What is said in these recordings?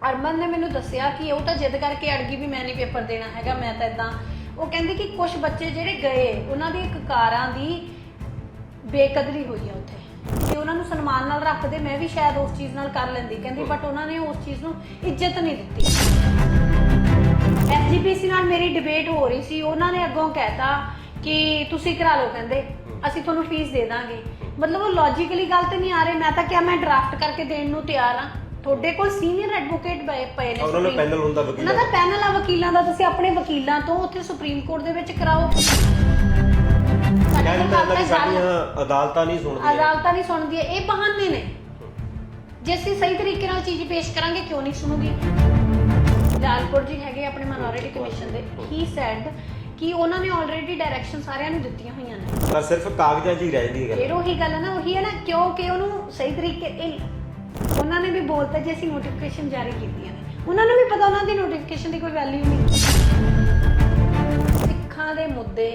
ਅਰਮਨ ਨੇ ਮੈਨੂੰ ਦੱਸਿਆ ਕਿ ਉਹ ਤਾਂ ਜਿੱਦ ਕਰਕੇ ਅੜ ਗਈ ਵੀ ਮੈਂ ਨਹੀਂ ਪੇਪਰ ਦੇਣਾ ਹੈਗਾ, ਮੈਂ ਤਾਂ ਇਦਾਂ ਉਹ ਕਹਿੰਦੀ ਕਿ ਕੁਝ ਬੱਚੇ ਜਿਹੜੇ ਗਏ, ਉਹਨਾਂ ਦੀ ਕਕਾਰਾਂ ਦੀ ਬੇਕਦਰੀ ਹੋਈ ਆ ਉੱਥੇ। ਕਿ ਉਹਨਾਂ ਨੂੰ ਸਨਮਾਨ ਨਾਲ ਰੱਖਦੇ, ਮੈਂ ਵੀ ਸ਼ਾਇਦ ਉਸ ਚੀਜ਼ ਨਾਲ ਕਰ ਲੈਂਦੀ, ਕਹਿੰਦੀ ਬਟ ਉਹਨਾਂ ਨੇ ਉਸ ਚੀਜ਼ ਨੂੰ ਇੱਜ਼ਤ ਨਹੀਂ ਦਿੱਤੀ। ਐਸਜੀਪੀਸੀ ਨਾਲ ਮੇਰੀ ਡਿਬੇਟ ਹੋ ਰਹੀ ਸੀ, ਉਹਨਾਂ ਨੇ ਅੱਗੋਂ ਕਹਿਤਾ ਕਿ ਤੁਸੀਂ ਕਰਾ ਲਓ, ਕਹਿੰਦੇ, ਅਸੀਂ ਤੁਹਾਨੂੰ ਫੀਸ ਦੇ ਦਾਂਗੇ। ਮਤਲਬ ਉਹ ਲੌਜੀਕਲੀ ਗੱਲ ਤੇ ਨਹੀਂ ਆ ਰਹੇ, ਮੈਂ ਤਾਂ ਕਿਹਾ ਮੈਂ ਡਰਾਫਟ ਕਰਕੇ ਦੇਣ ਨੂੰ ਤਿਆਰ ਆ ਤੁਹਾਡੇ ਕੋਲ ਸੀਨੀਅਰ ਐਡਵੋਕੇਟ ਪਏ ਨੇ ਉਹਨਾਂ ਦਾ Supreme- ਪੈਨਲ ਹੁੰਦਾ ਉਹਨਾਂ ਵਕੀਲਾਂ ਦਾ। ਪੈਨਲ ਆ ਵਕੀਲਾਂ ਦਾ ਤੁਸੀਂ ਆਪਣੇ ਵਕੀਲਾਂ ਤੋਂ ਉੱਥੇ ਸੁਪਰੀਮ ਕੋਰਟ ਦੇ ਵਿੱਚ ਕਰਾਓ। ਕਹਿੰਦੇ ਤਾਂ ਸਾਡੇ ਸਾਡੀਆਂ ਅਦਾਲਤਾਂ ਨਹੀਂ ਸੁਣਦੀਆਂ। ਅਦਾਲਤਾਂ ਨਹੀਂ ਸੁਣਦੀਆਂ ਇਹ ਬਹਾਨੇ ਨੇ। ਜੇ ਅਸੀਂ ਸਹੀ ਤਰੀਕੇ ਨਾਲ ਚੀਜ਼ ਪੇਸ਼ ਕਰਾਂਗੇ ਕਿਉਂ ਨਹੀਂ ਸੁਣੂਗੀ? ਲਾਲਪੁਰ ਜੀ ਹੈਗੇ ਆਪਣੇ ਮਾਈਨੋਰਿਟੀ ਕਮਿਸ਼ਨ ਦੇ। ਹੀ ਸੈਡ ਕਿ ਉਹਨਾਂ ਨੇ ਆਲਰੇਡੀ ਡਾਇਰੈਕਸ਼ਨ ਸਾਰਿਆਂ ਨੂੰ ਦਿੱਤੀਆਂ ਹੋਈਆਂ ਨੇ। ਪਰ ਸਿਰਫ ਕਾਗਜ਼ਾਂ 'ਚ ਹੀ ਰਹਿੰਦੀ ਹੈ ਗੱਲ। ਫਿਰ ਉਹੀ ਗੱਲ ਹੈ ਨਾ ਉਹੀ ਹੈ ਨਾ ਕਿਉਂਕਿ ਉਹਨੂੰ ਸਹੀ ਤਰੀਕੇ ਇਹ ਉਹਨਾਂ ਨੇ ਵੀ ਬੋਲਤਾ ਜੇ ਅਸੀਂ ਨੋਟੀਫਿਕੇਸ਼ਨ ਜਾਰੀ ਕੀਤੀਆਂ ਨੇ। ਉਹਨਾਂ ਨੂੰ ਵੀ ਪਤਾ ਉਹਨਾਂ ਦੀ ਨੋਟੀਫਿਕੇਸ਼ਨ ਦੀ ਕੋਈ ਵੈਲਿਊ ਨਹੀਂ ਸਿੱਖਾਂ ਦੇ ਮੁੱਦੇ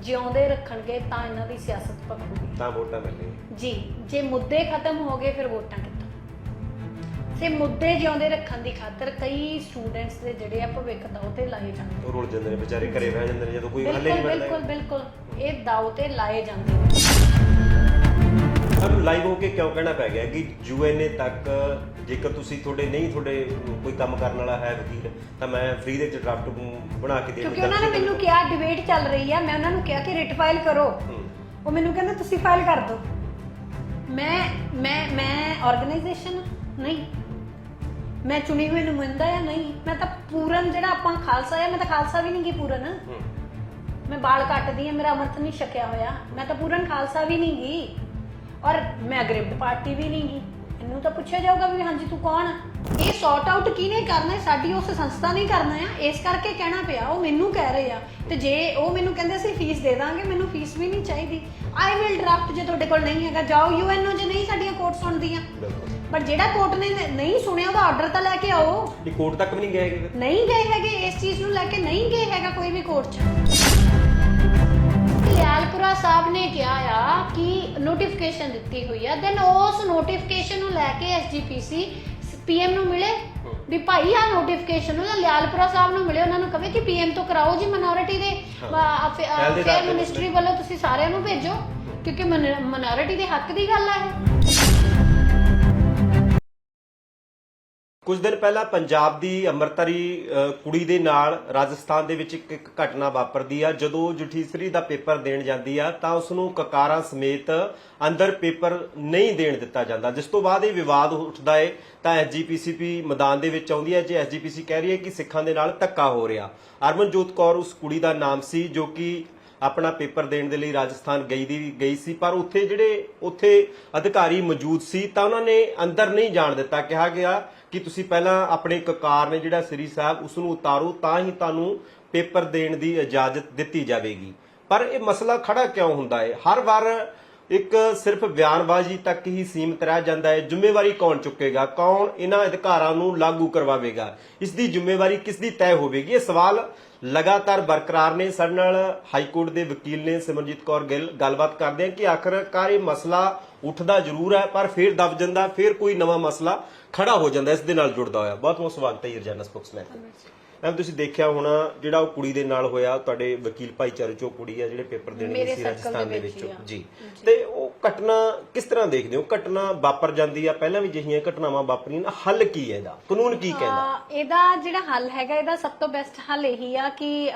ਜਿਉਂਦੇ ਰੱਖਣਗੇ ਤਾਂ ਇਹਨਾਂ ਦੀ ਸਿਆਸਤ ਪੱਕੂਗੀ ਤਾਂ ਵੋਟਾਂ ਮਿਲਣਗੀਆਂ ਜੀ ਜੇ ਮੁੱਦੇ ਖਤਮ ਹੋ ਗਏ ਫਿਰ ਵੋਟਾਂ ਕਿੱਥੋਂ? ਸੇ ਮੁੱਦੇ ਜਿਉਂਦੇ ਰੱਖਣ ਦੀ ਖਾਤਰ ਕਈ ਸਟੂਡੈਂਟਸ ਦੇ ਜਿਹੜੇ ਆ ਭਵਿੱਖ ਦਾਅ ਤੇ ਲਾਏ ਜਾਂਦੇ ਉਹ ਰੁਲ ਜਾਂਦੇ ਨੇ ਵਿਚਾਰੇ ਘਰੇ ਬਹਿ ਜਾਂਦੇ ਨੇ ਜਦੋਂ ਕੋਈ ਹੱਲ ਨਹੀਂ ਬਿਲਕੁਲ ਮਿਲਦਾ ਬਿਲਕੁਲ ਇਹ ਦਾਅ ਤੇ ਲਾਏ ਜਾਂਦੇ ਨੇ। ਸਾਨੂੰ ਲਾਈਵ ਹੋ ਕੇ ਕਿਉਂ ਕਹਿਣਾ ਪੈ ਗਿਆ ਕਿ ਯੂਐਨਏ ਤੱਕ ਜੇਕਰ ਤੁਸੀਂ ਤੁਹਾਡੇ ਨਹੀਂ ਤੁਹਾਡੇ ਕੋਈ ਕੰਮ ਕਰਨ ਵਾਲਾ ਹੈ ਵਕੀਲ ਤਾਂ ਮੈਂ ਫ੍ਰੀ ਦੇ ਵਿੱਚ ਡਰਾਫਟ ਬਣਾ ਕੇ ਦੇ ਕਿਉਂਕਿ ਉਹਨਾਂ ਨੇ ਮੈਨੂੰ ਕਿਹਾ ਡਿਬੇਟ ਚੱਲ ਰਹੀ ਆ ਮੈਂ ਉਹਨਾਂ ਨੂੰ ਕਿਹਾ ਕਿ ਰਿਟ ਫਾਈਲ ਕਰੋ। ਉਹ ਮੈਨੂੰ ਕਹਿੰਦੇ ਤੁਸੀਂ ਫਾਈਲ ਕਰ ਦਿਓ। ਮੈਂ ਮੈਂ ਮੈਂ ਆਰਗੇਨਾਈਜੇਸ਼ਨ ਨਹੀਂ। ਮੈਂ ਚੁਣੀ ਹੋਈ ਨੁਮਾਇੰਦਾ ਆ ਨਹੀਂ। ਮੈਂ ਤਾਂ ਪੂਰਨ ਜਿਹੜਾ ਆਪਾਂ ਖਾਲਸਾ ਆ ਮੈਂ ਤਾਂ ਖਾਲਸਾ ਵੀ ਨਹੀਂ ਗੀ ਪੂਰਨ। ਮੈਂ ਬਾਲ ਕੱਟਦੀ ਆ ਮੇਰਾ ਅਮਰਤ ਨਹੀਂ ਛਕਿਆ ਹੋਇਆ। ਮੈਂ ਤਾਂ ਪੂਰਨ ਖਾਲਸਾ ਵੀ ਨਹੀਂ ਗੀ ਔਰ ਮੈਂ ਅਗਰਿਪਟ ਪਾਰਟੀ ਵੀ ਨਹੀਂ ਗੀ। ਇਹਨੂੰ ਤਾਂ ਪੁੱਛਿਆ ਜਾਊਗਾ ਵੀ ਹਾਂਜੀ ਤੂੰ ਕੌਣ ਆ? ਇਹ ਸੌਟ ਆਊਟ ਕਿਹਨੇ ਕਰਨਾ ਹੈ? ਸਾਡੀ ਉਸ ਸੰਸਥਾ ਨੇ ਕਰਨਾ ਆ ਇਸ ਕਰਕੇ ਕਹਿਣਾ ਪਿਆ ਉਹ ਮੈਨੂੰ ਕਹਿ ਰਹੇ ਆ। ਤੇ ਜੇ ਉਹ ਮੈਨੂੰ ਕਹਿੰਦੇ ਅਸੀਂ ਫੀਸ ਦੇ ਦਾਂਗੇ ਮੈਨੂੰ ਫੀਸ ਵੀ ਨਹੀਂ ਚਾਹੀਦੀ। ਆਈ ਵਿਲ ਡਰਾਫਟ ਜੇ ਤੁਹਾਡੇ ਕੋਲ ਨਹੀਂ ਹੈਗਾ ਜਾਓ ਯੂਐਨਓ ਜੇ ਨਹੀਂ ਸਾਡੀਆਂ ਕੋਰਟ ਸੁਣਦੀਆਂ। ਬਟ ਜਿਹੜਾ ਕੋਰਟ ਨੇ ਨਹੀਂ ਸੁਣਿਆ ਉਹਦਾ ਆਰਡਰ ਤਾਂ ਲੈ ਕੇ ਆਓ। ਇਹ ਕੋਰਟ ਤੱਕ ਵੀ ਨਹੀਂ ਗਏ ਹੈਗੇ। ਨਹੀਂ ਗਏ ਹੈਗੇ ਇਸ ਚੀਜ਼ ਨੂੰ ਲੈ ਕੇ ਨਹੀਂ ਗਏ ਹੈਗਾ ਕੋਈ ਵੀ ਕੋਰਟ 'ਚ। ਲਿਆਲਪੁਰਾ ਸਾਹਿਬ ਨੇ ਕਿਹਾ ਆ ਕਿ ਨੋਟੀਫਿਕੇਸ਼ਨ ਦਿੱਤੀ ਹੋਈ ਆ। ਦੈਨ ਉਸ ਨੋਟੀਫਿਕੇਸ਼ਨ ਨੂੰ ਲੈ ਕੇ ਐਸਜੀਪੀਸੀ ਪੀਐਮ ਨੂੰ ਮਿਲੇ ਵੀ ਭਾਈ ਆ ਨੋਟੀਫਿਕੇਸ਼ਨ ਨੂੰ ਲਿਆਲਪੁਰਾ ਸਾਹਿਬ ਨੂੰ ਮਿਲੇ। ਉਹਨਾਂ ਨੂੰ ਕਹੇ ਕਿ ਪੀਐਮ ਤੋਂ ਕਰਾਓ ਜੀ ਮਿਨੋਰਿਟੀ ਦੇ। ਤੇ ਮਿਨਿਸਟਰੀ ਵੱਲੋਂ ਤੁਸੀਂ ਸਾਰਿਆਂ ਨੂੰ ਭੇਜੋ ਕਿਉਂਕਿ ਮਿਨੋਰਿਟੀ ਦੇ ਹੱਕ ਦੀ ਗੱਲ ਆ ਇਹ। ਕੁਝ ਦਿਨ ਪਹਿਲਾਂ ਪੰਜਾਬ ਦੀ ਅੰਮ੍ਰਿਤਰੀ ਕੁੜੀ ਦੇ ਨਾਲ ਰਾਜਸਥਾਨ ਦੇ ਵਿੱਚ ਇੱਕ ਇੱਕ ਘਟਨਾ ਵਾਪਰਦੀ ਆ। ਜਦੋਂ ਜੁਠੀਸਰੀ ਦਾ ਪੇਪਰ ਦੇਣ ਜਾਂਦੀ ਆ, ਤਾਂ ਉਸ ਨੂੰ ਕਕਾਰਾਂ ਸਮੇਤ ਅੰਦਰ ਪੇਪਰ ਨਹੀਂ ਦੇਣ ਦਿੱਤਾ ਜਾਂਦਾ। ਜਿਸ ਤੋਂ ਬਾਅਦ ਇਹ ਵਿਵਾਦ ਉੱਠਦਾ ਏ, ਤਾਂ ਐਸਜੀਪੀਸੀਪੀ ਮੈਦਾਨ ਦੇ ਵਿੱਚ ਆਉਂਦੀ ਹੈ ਜੇ ਐਸਜੀਪੀਸੀ ਕਹਿ ਰਹੀ ਹੈ ਕਿ ਸਿੱਖਾਂ ਦੇ ਨਾਲ ਧੱਕਾ ਹੋ ਰਿਹਾ। ਅਰਮਨਜੋਤ ਕੌਰ ਉਸ ਕੁੜੀ ਦਾ ਨਾਮ ਸੀ, ਜੋ ਕਿ ਆਪਣਾ ਪੇਪਰ ਦੇਣ ਦੇ ਲਈ ਰਾਜਸਥਾਨ ਗਈ ਦੀ, ਗਈ ਸੀ, ਪਰ ਉੱਥੇ ਜਿਹੜੇ, ਉੱਥੇ ਅਧਿਕਾਰੀ ਮੌਜੂਦ ਸੀ, ਤਾਂ ਉਹਨਾਂ ਨੇ ਅੰਦਰ ਨਹੀਂ ਜਾਣ ਦਿੱਤਾ। ਕਿਹਾ ਗਿਆ ਕਿ ਤੁਸੀਂ ਪਹਿਲਾਂ ਆਪਣੇ ਕਕਾਰ ਨੇ ਜਿਹੜਾ ਸ੍ਰੀ ਸਾਹਿਬ, ਉਸ ਨੂੰ ਉਤਾਰੋ, ਤਾਂ ਹੀ ਤੁਹਾਨੂੰ ਪੇਪਰ ਦੇਣ ਦੀ ਇਜਾਜ਼ਤ ਦਿੱਤੀ ਜਾਵੇਗੀ। ਪਰ ਇਹ ਮਸਲਾ ਖੜਾ ਕਿਉਂ ਹੁੰਦਾ ਹੈ? ਹਰ ਵਾਰ ਇੱਕ ਸਿਰਫ ਬਿਆਨਬਾਜ਼ੀ ਤੱਕ ਹੀ ਸੀਮਿਤ ਰਹਿ ਜਾਂਦਾ ਹੈ। ਜ਼ਿੰਮੇਵਾਰੀ ਕੌਣ ਚੁੱਕੇਗਾ? ਕੌਣ ਇਹਨਾਂ ਅਧਿਕਾਰਾਂ ਨੂੰ ਲਾਗੂ ਕਰਵਾਵੇਗਾ? ਇਸ ਦੀ ਜ਼ਿੰਮੇਵਾਰੀ ਕਿਸ ਦੀ ਤੈਅ ਹੋਵੇਗੀ? ਇਹ ਸਵਾਲ ਲਗਾਤਾਰ ਬਰਕਰਾਰ ਨੇ। ਸਾਡੇ ਨਾਲ ਹਾਈ ਕੋਰਟ ਦੇ ਵਕੀਲ ਨੇ ਸਿਮਰਜੀਤ ਕੌਰ ਗਿੱਲ। ਗੱਲਬਾਤ ਕਰਦੇ ਆ ਕਿ ਆਖਰਕਾਰ ਇਹ ਮਸਲਾ ਉੱਠਦਾ ਜ਼ਰੂਰ ਹੈ ਪਰ ਫੇਰ ਦਬ ਜਾਂਦਾ ਫੇਰ ਕੋਈ ਨਵਾਂ ਮਸਲਾ ਖੜਾ ਹੋ ਜਾਂਦਾ ਇਸ ਦੇ ਨਾਲ ਜੁੜਦਾ ਹੋਇਆ। ਬਹੁਤ ਬਹੁਤ ਸਵਾਗਤ ਹੈ ਰਜਾਨਾ ਸਪੋਕਸਮੈਨ ਮੈਮ ਤੁਸੀਂ ਦੇਖਿਆ ਹੋਣਾ ਜਿਹੜਾ ਉਹ ਕੁੜੀ ਦੇ ਨਾਲ ਹੋਇਆ ਤੁਹਾਡੇ ਵਕੀਲ ਭਾਈਚਾਰੇ ਚੋਂ ਕੁੜੀ ਆ ਜਿਹੜੇ ਪੇਪਰ ਦੇਣ ਗਈ ਸੀ ਰਾਜਸਥਾਨ ਦੇ ਵਿੱਚ। ਜੀ। ਤੇ ਘਟਨਾ ਕਿਸ ਤਰ੍ਹਾਂ ਦੇਖਦੇ ਹੋ? ਘਟਨਾ ਵਾਪਰ ਜਾਂਦੀ ਆ ਪਹਿਲਾਂ ਵੀ ਜਿਹੀਆਂ ਘਟਨਾਵਾਂ ਵਾਪਰੀਆਂ ਨਾ ਹੱਲ ਕੀ ਹੈ ਇਹਦਾ? ਕਾਨੂੰਨ ਕੀ ਕਹਿੰਦਾ? ਅਹ ਇਹਦਾ ਜਿਹੜਾ ਹੱਲ ਹੈਗਾ ਇਹਦਾ ਸਭ ਤੋਂ ਬੈਸਟ ਹੱਲ ਇਹੀ ਆ ਕਿ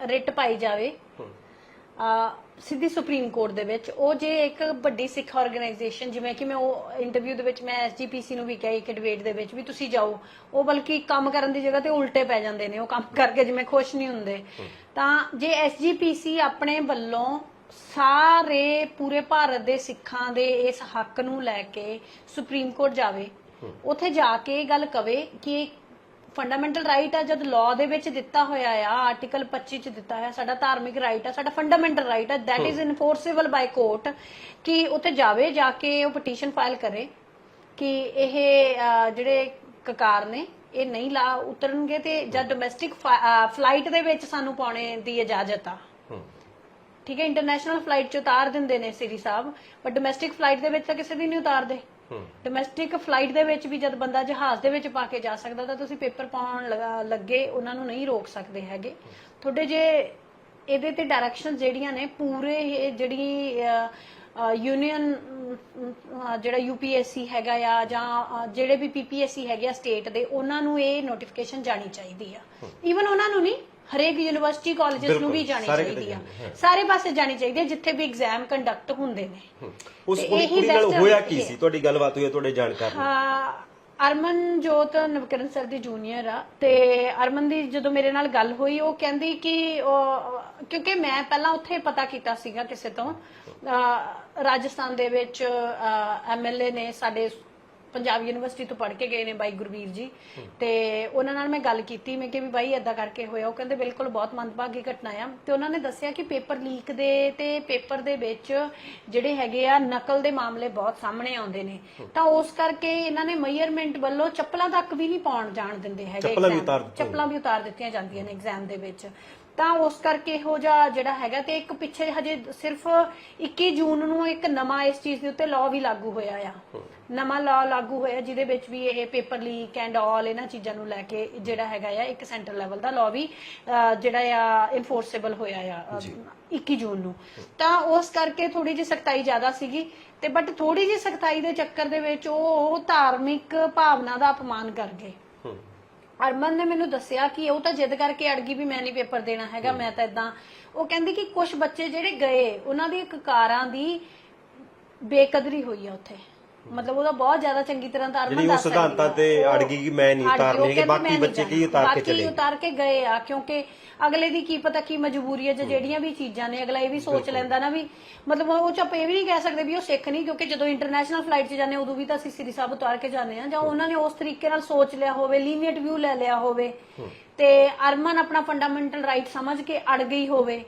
ਰਿਟ ਪਾਈ ਜਾਵੇ। ਅਹ ਸਿੱਧੀ ਸੁਪਰੀਮ ਕੋਰਟ ਦੇ ਵਿੱਚ। ਉਹ ਜੇ ਇੱਕ ਵੱਡੀ ਸਿੱਖ ਆਰਗੇਨਾਈਜੇਸ਼ਨ ਜਿਵੇਂ ਕਿ ਮੈਂ ਉਹ ਇੰਟਰਵਿਊ ਦੇ ਵਿੱਚ ਮੈਂ ਐਸਜੀਪੀਸੀ ਨੂੰ ਵੀ ਕਿਹਾ ਇੱਕ ਡਿਬੇਟ ਦੇ ਵਿੱਚ ਵੀ ਤੁਸੀਂ ਜਾਓ। ਉਹ ਬਲਕਿ ਕੰਮ ਕਰਨ ਦੀ ਜਗ੍ਹਾ ਤੇ ਉਲਟੇ ਪੈ ਜਾਂਦੇ ਨੇ ਉਹ ਕੰਮ ਕਰਕੇ ਜਿਵੇਂ ਖੁਸ਼ ਨਹੀਂ ਹੁੰਦੇ। ਤਾਂ ਜੇ ਐਸਜੀਪੀਸੀ ਆਪਣੇ ਵੱਲੋਂ ਸਾਰੇ ਪੂਰੇ ਭਾਰਤ ਦੇ ਸਿੱਖਾਂ ਦੇ ਇਸ ਹੱਕ ਨੂੰ ਲੈ ਕੇ ਸੁਪਰੀਮ ਕੋਰਟ ਜਾਵੇ ਉੱਥੇ ਜਾ ਕੇ ਇਹ ਗੱਲ ਕਵੇ ਕਿ ਫੰਡਾਮੈਂਟਲ ਰਾਈਟ ਆ ਜਦ ਲਾਅ ਦੇ ਵਿੱਚ ਦਿੱਤਾ ਹੋਇਆ ਆ ਆਰਟੀਕਲ 25 ਚ ਦਿੱਤਾ ਹੈ ਸਾਡਾ ਧਾਰਮਿਕ ਰਾਈਟ ਆ ਸਾਡਾ ਫੰਡਾਮੈਂਟਲ ਰਾਈਟ ਆ that is enforceable by court ਕਿ ਉੱਥੇ ਜਾਵੇ ਜਾ ਕੇ ਉਹ ਪਟੀਸ਼ਨ ਫਾਈਲ ਕਰੇ ਕਿ ਇਹ ਜਿਹੜੇ ਕਕਾਰ ਨੇ ਇਹ ਨਹੀਂ ਲਾ ਉਤਰਨਗੇ ਤੇ ਜਦ ਡੋਮੈਸਟਿਕ ਫਲਾਈਟ ਦੇ ਵਿੱਚ ਸਾਨੂੰ ਪਾਉਣੇ ਦੀ ਇਜਾਜ਼ਤ ਆ। ਠੀਕ ਹੈ ਇੰਟਰਨੈਸ਼ਨਲ ਫਲਾਈਟ ਚ ਉਤਾਰ ਦਿੰਦੇ ਨੇ ਸ੍ਰੀ ਸਾਹਿਬ ਪਰ ਡੋਮੈਸਟਿਕ ਫਲਾਈਟ ਦੇ ਵਿੱਚ ਤਾਂ ਕਿਸੇ ਦੀ ਨਹੀਂ ਉਤਾਰਦੇ। ਡੋਮੈਸਟਿਕ ਫਲਾਈਟ ਦੇ ਵਿੱਚ ਵੀ ਜਦ ਬੰਦਾ ਜਹਾਜ਼ ਦੇ ਵਿੱਚ ਪਾ ਕੇ ਜਾ ਸਕਦਾ ਤਾਂ ਤੁਸੀਂ ਪੇਪਰ ਪਾਉਣ ਲਗਾ- ਉਹਨਾਂ ਨੂੰ ਨਹੀਂ ਰੋਕ ਸਕਦੇ ਹੈਗੇ। ਤੁਹਾਡੇ ਜੇ ਇਹਦੇ ਤੇ ਡਾਇਰੈਕਸ਼ਨ ਜਿਹੜੀਆਂ ਨੇ ਪੂਰੇ ਜਿਹੜੀ ਯੂਨੀਅਨ ਜਿਹੜਾ ਯੂਪੀਐਸਸੀ ਹੈਗਾ ਆ ਜਾਂ ਜਿਹੜੇ ਵੀ ਪੀਪੀਐਸਸੀ ਹੈਗੇ ਆ ਸਟੇਟ ਦੇ ਉਹਨਾਂ ਨੂੰ ਇਹ ਨੋਟੀਫਿਕੇਸ਼ਨ ਜਾਣੀ ਚਾਹੀਦੀ ਆ। ਈਵਨ ਉਹਨਾਂ ਨੂੰ ਨਹੀਂ ਹਰੇਕ ਯੂਨੀਵਰਸਿਟੀ ਕਾਲਜਸ ਨੂੰ ਵੀ ਜਾਣੀ ਸਾਰੇ ਕਿਤੇ ਚਾਹੀਦੀ ਆ। ਹਾਂ। ਸਾਰੇ ਪਾਸੇ ਜਾਣੀ ਚਾਹੀਦੀ ਹੈ ਜਿੱਥੇ ਵੀ ਐਗਜ਼ਾਮ ਕੰਡਕਟ ਹੁੰਦੇ ਨੇ। ਉਸ ਤੇ ਕੁੜੀ ਇਹੀ ਕੁੜੀ ਨਾਲ best ਹੋਇਆ ਕੀ। ਸੀ? ਤੁਹਾਡੀ ਗੱਲਬਾਤ ਹੋਈ ਹੈ ਤੁਹਾਡੇ ਜਾਣਕਾਰ ਨਾਲ। ਹਾਂ ਅਰਮਨ ਜੋਤ ਨਵਕਰਨ ਸਰ ਦੀ ਜੂਨੀਅਰ ਆ। ਤੇ ਅਰਮਨ ਦੀ ਜਦੋਂ ਮੇਰੇ ਨਾਲ ਗੱਲ ਹੋਈ ਉਹ ਕਹਿੰਦੀ ਕਿ ਉਹ- ਕਿਉਂਕਿ ਮੈਂ ਪਹਿਲਾਂ ਉੱਥੇ ਪਤਾ ਕੀਤਾ ਸੀਗਾ ਕਿਸੇ ਤੋਂ। ਅਹ, ਰਾਜਸਥਾਨ ਦੇ ਵਿੱਚ ਐਮਐਲਏ ਨੇ ਸਾਡੇ ਪੰਜਾਬ ਯੂਨੀਵਰਸਿਟੀ ਤੋਂ ਪੜ੍ਹ ਕੇ ਗਏ ਨੇ ਬਾਈ ਗੁਰਵੀਰ ਜੀ। ਤੇ ਉਹਨਾਂ ਨਾਲ ਮੈਂ ਗੱਲ ਕੀਤੀ ਮੈਂ ਕਿ ਵੀ ਬਾਈ ਏਦਾਂ ਕਰਕੇ ਹੋਇਆ। ਉਹ ਕਹਿੰਦੇ ਬਿਲਕੁਲ ਬਹੁਤ ਮੰਦਭਾਗੀ ਘਟਨਾ ਆ। ਤੇ ਉਹਨਾਂ ਨੇ ਦੱਸਿਆ ਕਿ ਪੇਪਰ ਲੀਕ ਦੇ ਤੇ ਪੇਪਰ ਦੇ ਵਿੱਚ ਜਿਹੜੇ ਹੈਗੇ ਆ ਨਕਲ ਦੇ ਮਾਮਲੇ ਬਹੁਤ ਸਾਹਮਣੇ ਆਉਂਦੇ ਨੇ। ਤਾਂ ਉਸ ਕਰਕੇ ਇਹਨਾਂ ਨੇ ਮੇਜਰਮੈਂਟ ਵੱਲੋਂ ਚੱਪਲਾਂ ਤੱਕ ਵੀ ਨਹੀਂ ਪਾਉਣ ਜਾਣ ਦਿੰਦੇ ਹੈਗੇ ਚੱਪਲਾਂ ਵੀ ਉਤਾਰ ਦਿੱਤੀਆਂ। ਜਾਂਦੀਆਂ ਨੇ ਐਗਜ਼ਾਮ ਦੇ ਵਿੱਚ। ਤਾਂ ਉਸ ਕਰਕੇ ਇਹੋ ਜਿਹਾ ਜਿਹੜਾ ਹੈਗਾ ਤੇ ਇੱਕ ਪਿੱਛੇ ਹਜੇ ਸਿਰਫ 21 ਜੂਨ ਨੂੰ ਇੱਕ ਨਵਾਂ ਇਸ ਚੀਜ਼ ਦੇ ਉੱਤੇ ਲਾਅ ਵੀ ਲਾਗੂ ਹੋਇਆ ਆ। ਨਵਾਂ ਲਾਅ ਲਾਗੂ ਹੋਇਆ ਜਿਹਦੇ ਵਿੱਚ ਵੀ ਇਹ ਪੇਪਰ ਲੀਕ ਐਂਡ ਆਲ ਇਹਨਾਂ ਚੀਜ਼ਾਂ ਨੂੰ ਲੈ ਕੇ ਜਿਹੜਾ ਹੈਗਾ ਆ ਇੱਕ ਸੈਂਟਰ ਲੈਵਲ ਦਾ ਲਾਅ ਵੀ ਜਿਹੜਾ ਆ ਇਨਫੋਰਸੇਬਲ ਹੋਇਆ ਆ ਅਹ, 21 ਜੂਨ ਨੂੰ। ਤਾਂ ਉਸ ਕਰਕੇ ਥੋੜੀ ਜਿਹੀ ਸਖਤਾਈ ਜ਼ਿਆਦਾ ਸੀਗੀ ਤੇ ਬਟ ਥੋੜੀ ਜਿਹੀ ਸਖਤਾਈ ਦੇ ਚੱਕਰ ਦੇ ਵਿੱਚ ਉਹ ਧਾਰਮਿਕ ਭਾਵਨਾ ਦਾ ਅਪਮਾਨ ਕਰ ਗਏ। ਅਰਮਨ ਨੇ ਮੈਨੂੰ ਦੱਸਿਆ ਕਿ ਉਹ ਤਾਂ ਜਿੱਦ ਕਰਕੇ ਅੜ ਗਈ ਵੀ ਮੈਂ ਨਹੀਂ ਪੇਪਰ ਦੇਣਾ ਹੈਗਾ, ਮੈਂ ਤਾਂ ਇਦਾਂ ਉਹ ਕਹਿੰਦੀ ਕਿ ਕੁਝ ਬੱਚੇ ਜਿਹੜੇ ਗਏ, ਉਹਨਾਂ ਦੀ ਕਕਾਰਾਂ ਦੀ ਬੇਕਦਰੀ ਹੋਈ ਆ ਉੱਥੇ। ਮਤਲਬ ਉਹਦਾ ਬਹੁਤ ਜ਼ਿਆਦਾ ਚੰਗੀ ਤਰ੍ਹਾਂ ਤਾਂ ਅਰਮਨ ਜਿਹੜੀ ਉਹ ਦੱਸ ਸਕਦੀ ਸਿਧਾਂਤਾਂ। ਤੇ ਉਹ ਅੜ ਗਈ ਕਿ ਮੈਂ ਨਹੀਂ ਅੜ ਗਈ, ਉਤਾਰਨੇ ਉਹ ਹੈਗੇ, ਕਹਿੰਦੀ ਬਾਕੀ ਮੈਂ ਨਹੀਂ ਬੱਚੇ ਕੀ। ਉਤਾਰ ਕੇ ਬਾਕੀ ਚਲੇ। ਉਤਾਰ ਕੇ ਗਏ ਆ ਕਿਉਂਕਿ ਅਗਲੇ ਦੀ ਕੀ ਪਤਾ ਕੀ ਮਜਬੂਰੀ ਹੈ ਜਾਂ ਜਿਹੜੀਆਂ ਵੀ ਚੀਜ਼ਾਂ ਨੇ ਅਗਲਾ ਇਹ ਵੀ ਸੋਚ ਲੈਂਦਾ ਨਾ ਵੀ ਮਤਲਬ ਉਹ ਚ ਆਪਾਂ ਇਹ ਵੀ ਨਹੀਂ ਕਹਿ ਸਕਦੇ ਵੀ ਉਹ ਸਿੱਖ ਨਹੀਂ ਕਿਉਂਕਿ ਜਦੋਂ ਇੰਟਰਨੈਸ਼ਨਲ ਫਲਾਈਟ 'ਚ ਜਾਂਦੇ ਉਦੋਂ ਵੀ ਤਾਂ ਅਸੀਂ ਸ੍ਰੀ ਸਾਹਿਬ ਉਤਾਰ ਕੇ ਜਾਂਦੇ ਆ ਜਾਂ ਉਹਨਾਂ ਨੇ ਉਸ ਤਰੀਕੇ ਨਾਲ ਸੋਚ ਲਿਆ ਹੋਵੇ ਲੀਨੀਅਟ ਵਿਊ ਲੈ ਲਿਆ ਹੋਵੇ ਤੇ ਅਰਮਨ ਆਪਣਾ ਫੰਡਾਮੈਂਟਲ ਰਾਈਟ ਸਮਝ ਕੇ ਅੜ ਗਈ ਹੋਵੇ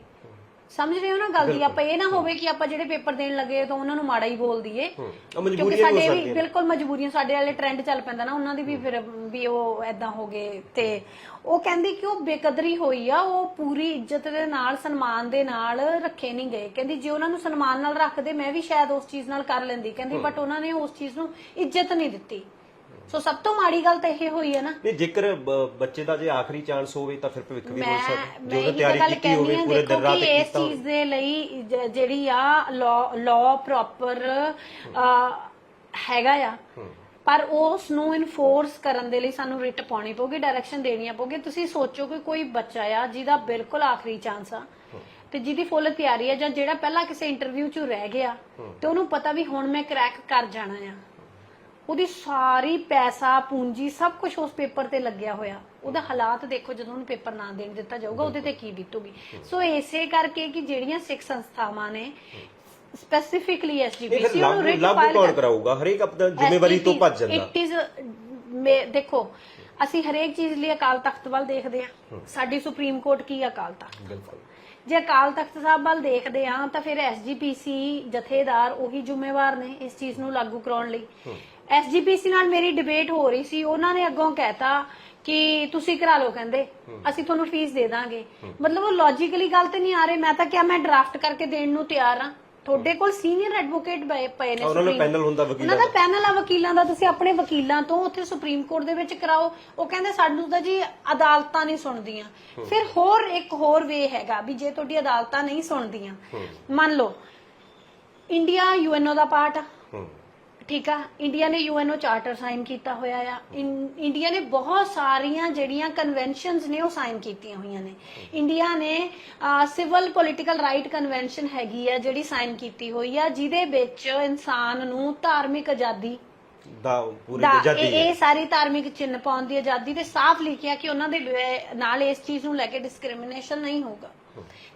ਸਮਝ ਰਹੇ ਹੋ ਨਾ ਗੱਲ ਦੀ? ਆਪਾਂ ਇਹ ਨਾ ਹੋਵੇ ਕਿ ਆਪਾਂ ਜਿਹੜੇ ਪੇਪਰ ਦੇਣ ਲੱਗੇ ਤਾਂ ਉਹਨਾਂ ਨੂੰ ਮਾੜਾ ਹੀ ਬੋਲ ਦਈਏ। ਉਹ ਕਿਉਂਕਿ ਮਜਬੂਰੀਆਂ ਵੀ ਹੋ ਸਾਡੇ ਵੀ ਸਕਦੀਆਂ ਨੇ। ਬਿਲਕੁਲ ਮਜਬੂਰੀਆਂ ਸਾਡੇ ਵਾਲੇ ਟ੍ਰੈਂਡ ਚੱਲ ਪੈਂਦਾ ਨਾ ਉਹਨਾਂ ਦੀ ਵੀ ਫਿਰ ਵੀ ਉਹ ਐਦਾਂ ਹੋ ਗਏ ਤੇ ਉਹ ਕਹਿੰਦੀ ਕਿ ਉਹ ਬੇਕਦਰੀ ਹੋਈ ਆ ਉਹ ਪੂਰੀ ਇੱਜ਼ਤ ਦੇ ਨਾਲ ਸਨਮਾਨ ਦੇ ਨਾਲ ਰੱਖੇ ਨਹੀਂ ਗਏ। ਕਹਿੰਦੀ ਜੇ ਉਹਨਾਂ ਨੂੰ ਸਨਮਾਨ ਨਾਲ ਰੱਖਦੇ ਮੈਂ ਵੀ ਸ਼ਾਇਦ ਉਸ ਚੀਜ਼ ਨਾਲ ਕਰ ਲੈਂਦੀ। ਕਹਿੰਦੀ ਬਟ ਉਹਨਾਂ ਨੇ ਉਸ ਚੀਜ਼ ਨੂੰ ਇੱਜ਼ਤ ਨਹੀਂ ਦਿੱਤੀ। ਸੋ ਸਭ ਤੋਂ ਮਾੜੀ ਗੱਲ ਤਾਂ ਇਹ ਹੋਈ ਹੈ ਨਾ। ਨਹੀਂ ਜੇਕਰ ਬ- ਬੱਚੇ ਦਾ ਜੇ ਆਖਰੀ ਚਾਂਸ ਹੋਵੇ ਤਾਂ ਫਿਰ ਭਵਿੱਖ ਵੀ ਹੋ ਸਕਦਾ ਮੈਂ ਜੋ ਉਹਨੇ ਇਹੀ ਤਾਂ ਤਿਆਰੀ ਗੱਲ ਕੀਤੀ ਹੋਵੇ ਕਹਿੰਦੀ ਆ ਪੂਰੇ ਦੇਖੋ ਦਿਨ ਰਾਤ ਕਿ ਇਸ ਕੀਤਾ ਹੋਵੇ ਚੀਜ਼ ਦੇ ਲਈ ਜ- ਜਿਹੜੀ ਆ ਲਾਅ ਪ੍ਰੋਪਰ ਹੈਗਾ ਆ। ਪਰ ਉਸ ਨੂੰ ਇਨਫੋਰਸ ਕਰਨ ਦੇ ਲਈ ਸਾਨੂੰ ਰਿਟ ਪਾਉਣੀ ਪਊਗੀ ਡਾਇਰੈਕਸ਼ਨ ਦੇਣੀਆਂ ਪਊਗੀ। ਤੁਸੀਂ ਸੋਚੋ ਕਿ ਕੋਈ ਬੱਚਾ ਆ ਜਿਹਦਾ ਬਿਲਕੁਲ ਆਖਰੀ ਚਾਂਸ ਆ ਤੇ ਜਿਹਦੀ ਫੁੱਲ ਤਿਆਰੀ ਆ ਜਾਂ ਜਿਹੜਾ ਪਹਿਲਾਂ ਕਿਸੇ ਇੰਟਰਵਿਊ 'ਚ ਰਹਿ ਗਿਆ ਤੇ ਉਹਨੂੰ ਪਤਾ ਵੀ ਹੁਣ ਮੈਂ ਕ੍ਰੈਕ ਕਰ ਜਾਣਾ ਆ। ਉਹਦੀ ਸਾਰੀ ਪੈਸਾ ਪੂੰਜੀ ਸਭ ਕੁਝ ਉਸ ਪੇਪਰ ਤੇ ਲੱਗਿਆ ਹੋਇਆ। ਉਹਦਾ ਹਾਲਾਤ ਦੇਖੋ ਜਦੋਂ ਉਹਨੂੰ ਪੇਪਰ ਨਾ ਦੇਣ ਦਿੱਤਾ ਜਾਊਗਾ ਉਹਦੇ ਤੇ ਕੀ ਬੀਤੂਗੀ। ਸੋ ਇਸੇ ਕਰਕੇ ਕਿ ਜਿਹੜੀਆਂ ਸਿੱਖ ਸੰਸਥਾਵਾਂ ਨੇ ਸਪੈਸੀਫਿਕਲੀ ਐਸਜੀਪੀਸੀ ਲਾਗੂ ਲਾਗੂ ਕੌਣ ਕਰਾਊਗਾ? ਹਰੇਕ ਆਪਣਾ ਜ਼ਿੰਮੇਵਾਰੀ ਤੋਂ ਭੱਜ ਜਾਂਦਾ। ਇਟ ਇਜ਼ ਦੇਖੋ ਅਸੀਂ ਹਰੇਕ ਚੀਜ਼ ਲਈ ਅਕਾਲ ਤਖਤ ਵੱਲ ਦੇਖਦੇ ਆ ਸਾਡੀ ਸੁਪਰੀਮ ਕੋਰਟ ਕੀ ਅਕਾਲ ਤਖਤ? ਬਿਲਕੁਲ। ਜੇ ਅਕਾਲ ਤਖਤ ਸਾਹਿਬ ਵੱਲ ਦੇਖਦੇ ਆ ਤਾਂ ਫਿਰ ਐਸਜੀਪੀਸੀ ਜਥੇਦਾਰ ਉਹੀ ਜ਼ਿੰਮੇਵਾਰ ਨੇ ਇਸ ਚੀਜ਼ ਨੂੰ ਲਾਗੂ ਕਰਾਉਣ ਲਈ। ਐਸਜੀਪੀਸੀ ਨਾਲ ਮੇਰੀ ਡਿਬੇਟ ਹੋ ਰਹੀ ਸੀ ਉਹਨਾਂ ਨੇ ਅੱਗੋਂ ਕਹਿਤਾ ਕਿ ਤੁਸੀਂ ਕਰਾ ਲਓ ਕਹਿੰਦੇ ਅਸੀਂ ਤੁਹਾਨੂੰ ਫੀਸ ਦੇ ਦਾਂਗੇ। ਮਤਲਬ ਉਹ ਲੌਜੀਕਲੀ ਗੱਲ ਤੇ ਨਹੀਂ ਆ ਰਹੇ ਮੈਂ ਤਾਂ ਕਿਹਾ ਮੈਂ ਡਰਾਫਟ ਕਰਕੇ ਦੇਣ ਨੂੰ ਤਿਆਰ ਆ ਤੁਹਾਡੇ ਕੋਲ ਸੀਨੀਅਰ ਐਡਵੋਕੇਟ ਪਏ ਨੇ ਉਹਨਾਂ ਦਾ ਪੈਨਲ ਹੁੰਦਾ ਵਕੀਲਾਂ ਦਾ ਪੈਨਲ ਆ ਵਕੀਲਾਂ ਦਾ ਤੁਸੀਂ ਆਪਣੇ ਵਕੀਲਾਂ ਤੋਂ ਉੱਥੇ ਸੁਪਰੀਮ ਕੋਰਟ ਦੇ ਵਿੱਚ ਕਰਾਓ। ਉਹ ਕਹਿੰਦੇ ਸਾਨੂੰ ਤਾਂ ਜੀ ਅਦਾਲਤਾਂ ਨਹੀਂ ਸੁਣਦੀਆਂ। ਫਿਰ ਹੋਰ ਇੱਕ ਹੋਰ ਵੇ ਹੈਗਾ ਵੀ ਜੇ ਤੁਹਾਡੀ ਅਦਾਲਤਾਂ ਨਹੀਂ ਸੁਣਦੀਆਂ। ਮੰਨ ਲਓ ਇੰਡੀਆ ਯੂਐਨਓ ਦਾ ਪਾਰਟ ਆ। ਹੂੰ ਠੀਕ ਆ ਇੰਡੀਆ ਨੇ ਯੂਐਨਓ ਚਾਰਟਰ ਸਾਈਨ ਕੀਤਾ ਹੋਇਆ ਆ। ਇੰਡੀਆ ਨੇ ਬਹੁਤ ਸਾਰੀਆਂ ਜਿਹੜੀਆਂ ਕਨਵੈਨਸ਼ਨਸ ਨੇ ਉਹ ਸਾਈਨ ਕੀਤੀਆਂ ਹੋਈਆਂ ਨੇ। ਇੰਡੀਆ ਨੇ ਸਿਵਲ ਪੋਲਿਟੀਕਲ ਰਾਈਟ ਕਨਵੈਨਸ਼ਨ ਹੈਗੀ ਆ ਜਿਹੜੀ ਸਾਈਨ ਕੀਤੀ ਹੋਈ ਆ ਜਿਹਦੇ ਵਿੱਚ ਇਨਸਾਨ ਨੂੰ ਧਾਰਮਿਕ ਆਜ਼ਾਦੀ ਦਾ ਪੂਰੀ ਆਜ਼ਾਦੀ ਇਹ ਹੈ। ਇਹ ਸਾਰੀ ਧਾਰਮਿਕ ਚਿੰਨ੍ਹ ਪਾਉਣ ਦੀ ਆਜ਼ਾਦੀ ਤੇ ਸਾਫ਼ ਲਿਖਿਆ ਕਿ ਉਹਨਾਂ ਦੇ ਨਾਲ ਇਸ ਚੀਜ਼ ਨੂੰ ਲੈ ਕੇ ਡਿਸਕ੍ਰਿਮੀਨੇਸ਼ਨ ਨਹੀਂ ਹੋਊਗਾ।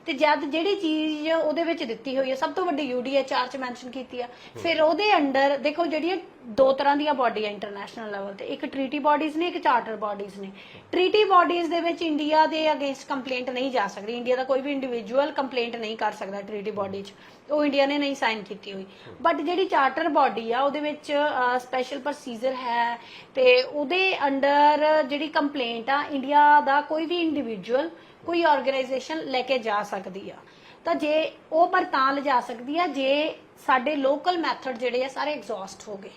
ਤੇ ਜਦ ਜਿਹੜੀ ਚੀਜ਼ ਉਹਦੇ ਵਿੱਚ ਦਿੱਤੀ ਹੋਈ ਹੈ, ਸਭ ਤੋਂ ਵੱਡੀ ਯੂਡੀਐਚਆਰ ਚ ਮੈਂਸ਼ਨ ਕੀਤੀ ਆ, ਫਿਰ ਉਹਦੇ ਅੰਡਰ ਦੇਖੋ ਜਿਹੜੀਆਂ ਦੋ ਤਰ੍ਹਾਂ ਦੀਆਂ ਬਾਡੀਆਂ ਇੰਟਰਨੈਸ਼ਨਲ ਲੈਵਲ ਤੇ, ਇੱਕ ਟ੍ਰੀਟੀ ਬਾਡੀਜ਼ ਨੇ, ਇੱਕ ਚਾਰਟਰ ਬਾਡੀਜ਼ ਨੇ। ਟ੍ਰੀਟੀ ਬਾਡੀਜ਼ ਦੇ ਵਿੱਚ ਇੰਡੀਆ ਦੇ ਅਗੇਂਸਟ ਕੰਪਲੇਂਟ ਨਹੀਂ ਜਾ ਸਕਦੀ ਇੰਡੀਆ ਦਾ ਕੋਈ ਵੀ ਇੰਡੀਵਿਜੂਅਲ ਕੰਪਲੇਂਟ ਨਹੀਂ ਕਰ ਸਕਦਾ ਟ੍ਰੀਟੀ ਬਾਡੀ 'ਚ। ਉਹ ਇੰਡੀਆ ਨੇ ਨਹੀਂ ਸਾਈਨ ਕੀਤੀ ਹੋਈ। ਬਟ ਜਿਹੜੀ ਚਾਰਟਰ ਬਾਡੀ ਆ, ਉਹਦੇ ਵਿੱਚ ਸਪੈਸ਼ਲ ਪ੍ਰੋਸੀਜਰ ਹੈ ਤੇ ਉਹਦੇ ਅੰਡਰ ਜਿਹੜੀ ਕੰਪਲੇਂਟ ਆ ਇੰਡੀਆ ਦਾ ਕੋਈ ਵੀ ਇੰਡੀਵਿਜੂਅਲ ਕੋਈ ਆਰਗੇਨਾਈਜੇਸ਼ਨ ਲੈ ਕੇ ਜਾ ਸਕਦੀ ਆ। ਤਾਂ ਜੇ ਉਹ ਪਰ ਤਾਂ ਲਿਜਾ ਸਕਦੀ ਆ ਜੇ ਸਾਡੇ ਲੋਕਲ ਮੈਥਡ ਜਿਹੜੇ ਆ ਸਾਰੇ ਐਗਜ਼ੌਸਟ ਹੋ ਗਏ।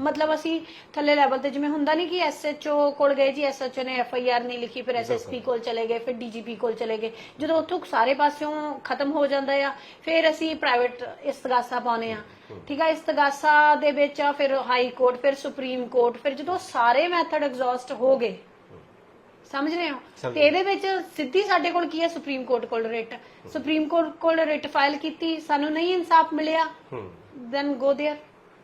ਮਤਲਬ ਅਸੀਂ ਥੱਲੇ ਲੈਵਲ ਤੇ ਜਿਵੇਂ ਹੁੰਦਾ ਨਹੀਂ ਕਿ ਐਸਐਚਓ ਕੋਲ ਗਏ ਜੀ ਐਸਐਚਓ ਨੇ ਐਫਆਈਆਰ ਨਹੀਂ ਲਿਖੀ ਫਿਰ ਐਸਐਸਪੀ ਕੋਲ ਚਲੇ ਗਏ ਫਿਰ ਡੀਜੀਪੀ ਕੋਲ ਚਲੇ ਗਏ। ਜਦੋਂ ਉੱਥੋਂ ਸਾਰੇ ਪਾਸਿਓਂ ਖਤਮ ਹੋ ਜਾਂਦਾ ਆ ਫਿਰ ਅਸੀਂ ਪ੍ਰਾਈਵੇਟ ਇਸਤਗਾਸਾ ਪਾਉਨੇ ਆ। ਠੀਕ ਆ ਇਸਤਗਾਸਾ ਦੇ ਵਿੱਚ ਆ ਫਿਰ ਹਾਈ ਕੋਰਟ ਫਿਰ ਸੁਪਰੀਮ ਕੋਰਟ ਫਿਰ ਜਦੋਂ ਸਾਰੇ ਮੈਥਡ ਐਗਜ਼ੌਸਟ ਹੋ ਗਏ ਸਮਝ ਰਹੇ ਹੋ ਸਮਝ ਤੇ ਇਹਦੇ ਵਿੱਚ ਸਿੱਧੀ ਸਾਡੇ ਕੋਲ ਕੀ ਹੈ ਸੁਪਰੀਮ ਕੋਰਟ ਕੋਲ ਰਿਟ ਸੁਪਰੀਮ ਕੋਰਟ ਕੋਲ ਰਿਟ ਫਾਈਲ ਕੀਤੀ ਸਾਨੂੰ ਨਹੀਂ ਇਨਸਾਫ ਮਿਲਿਆ ਹੂੰ ਦੈਨ ਗੋ देयर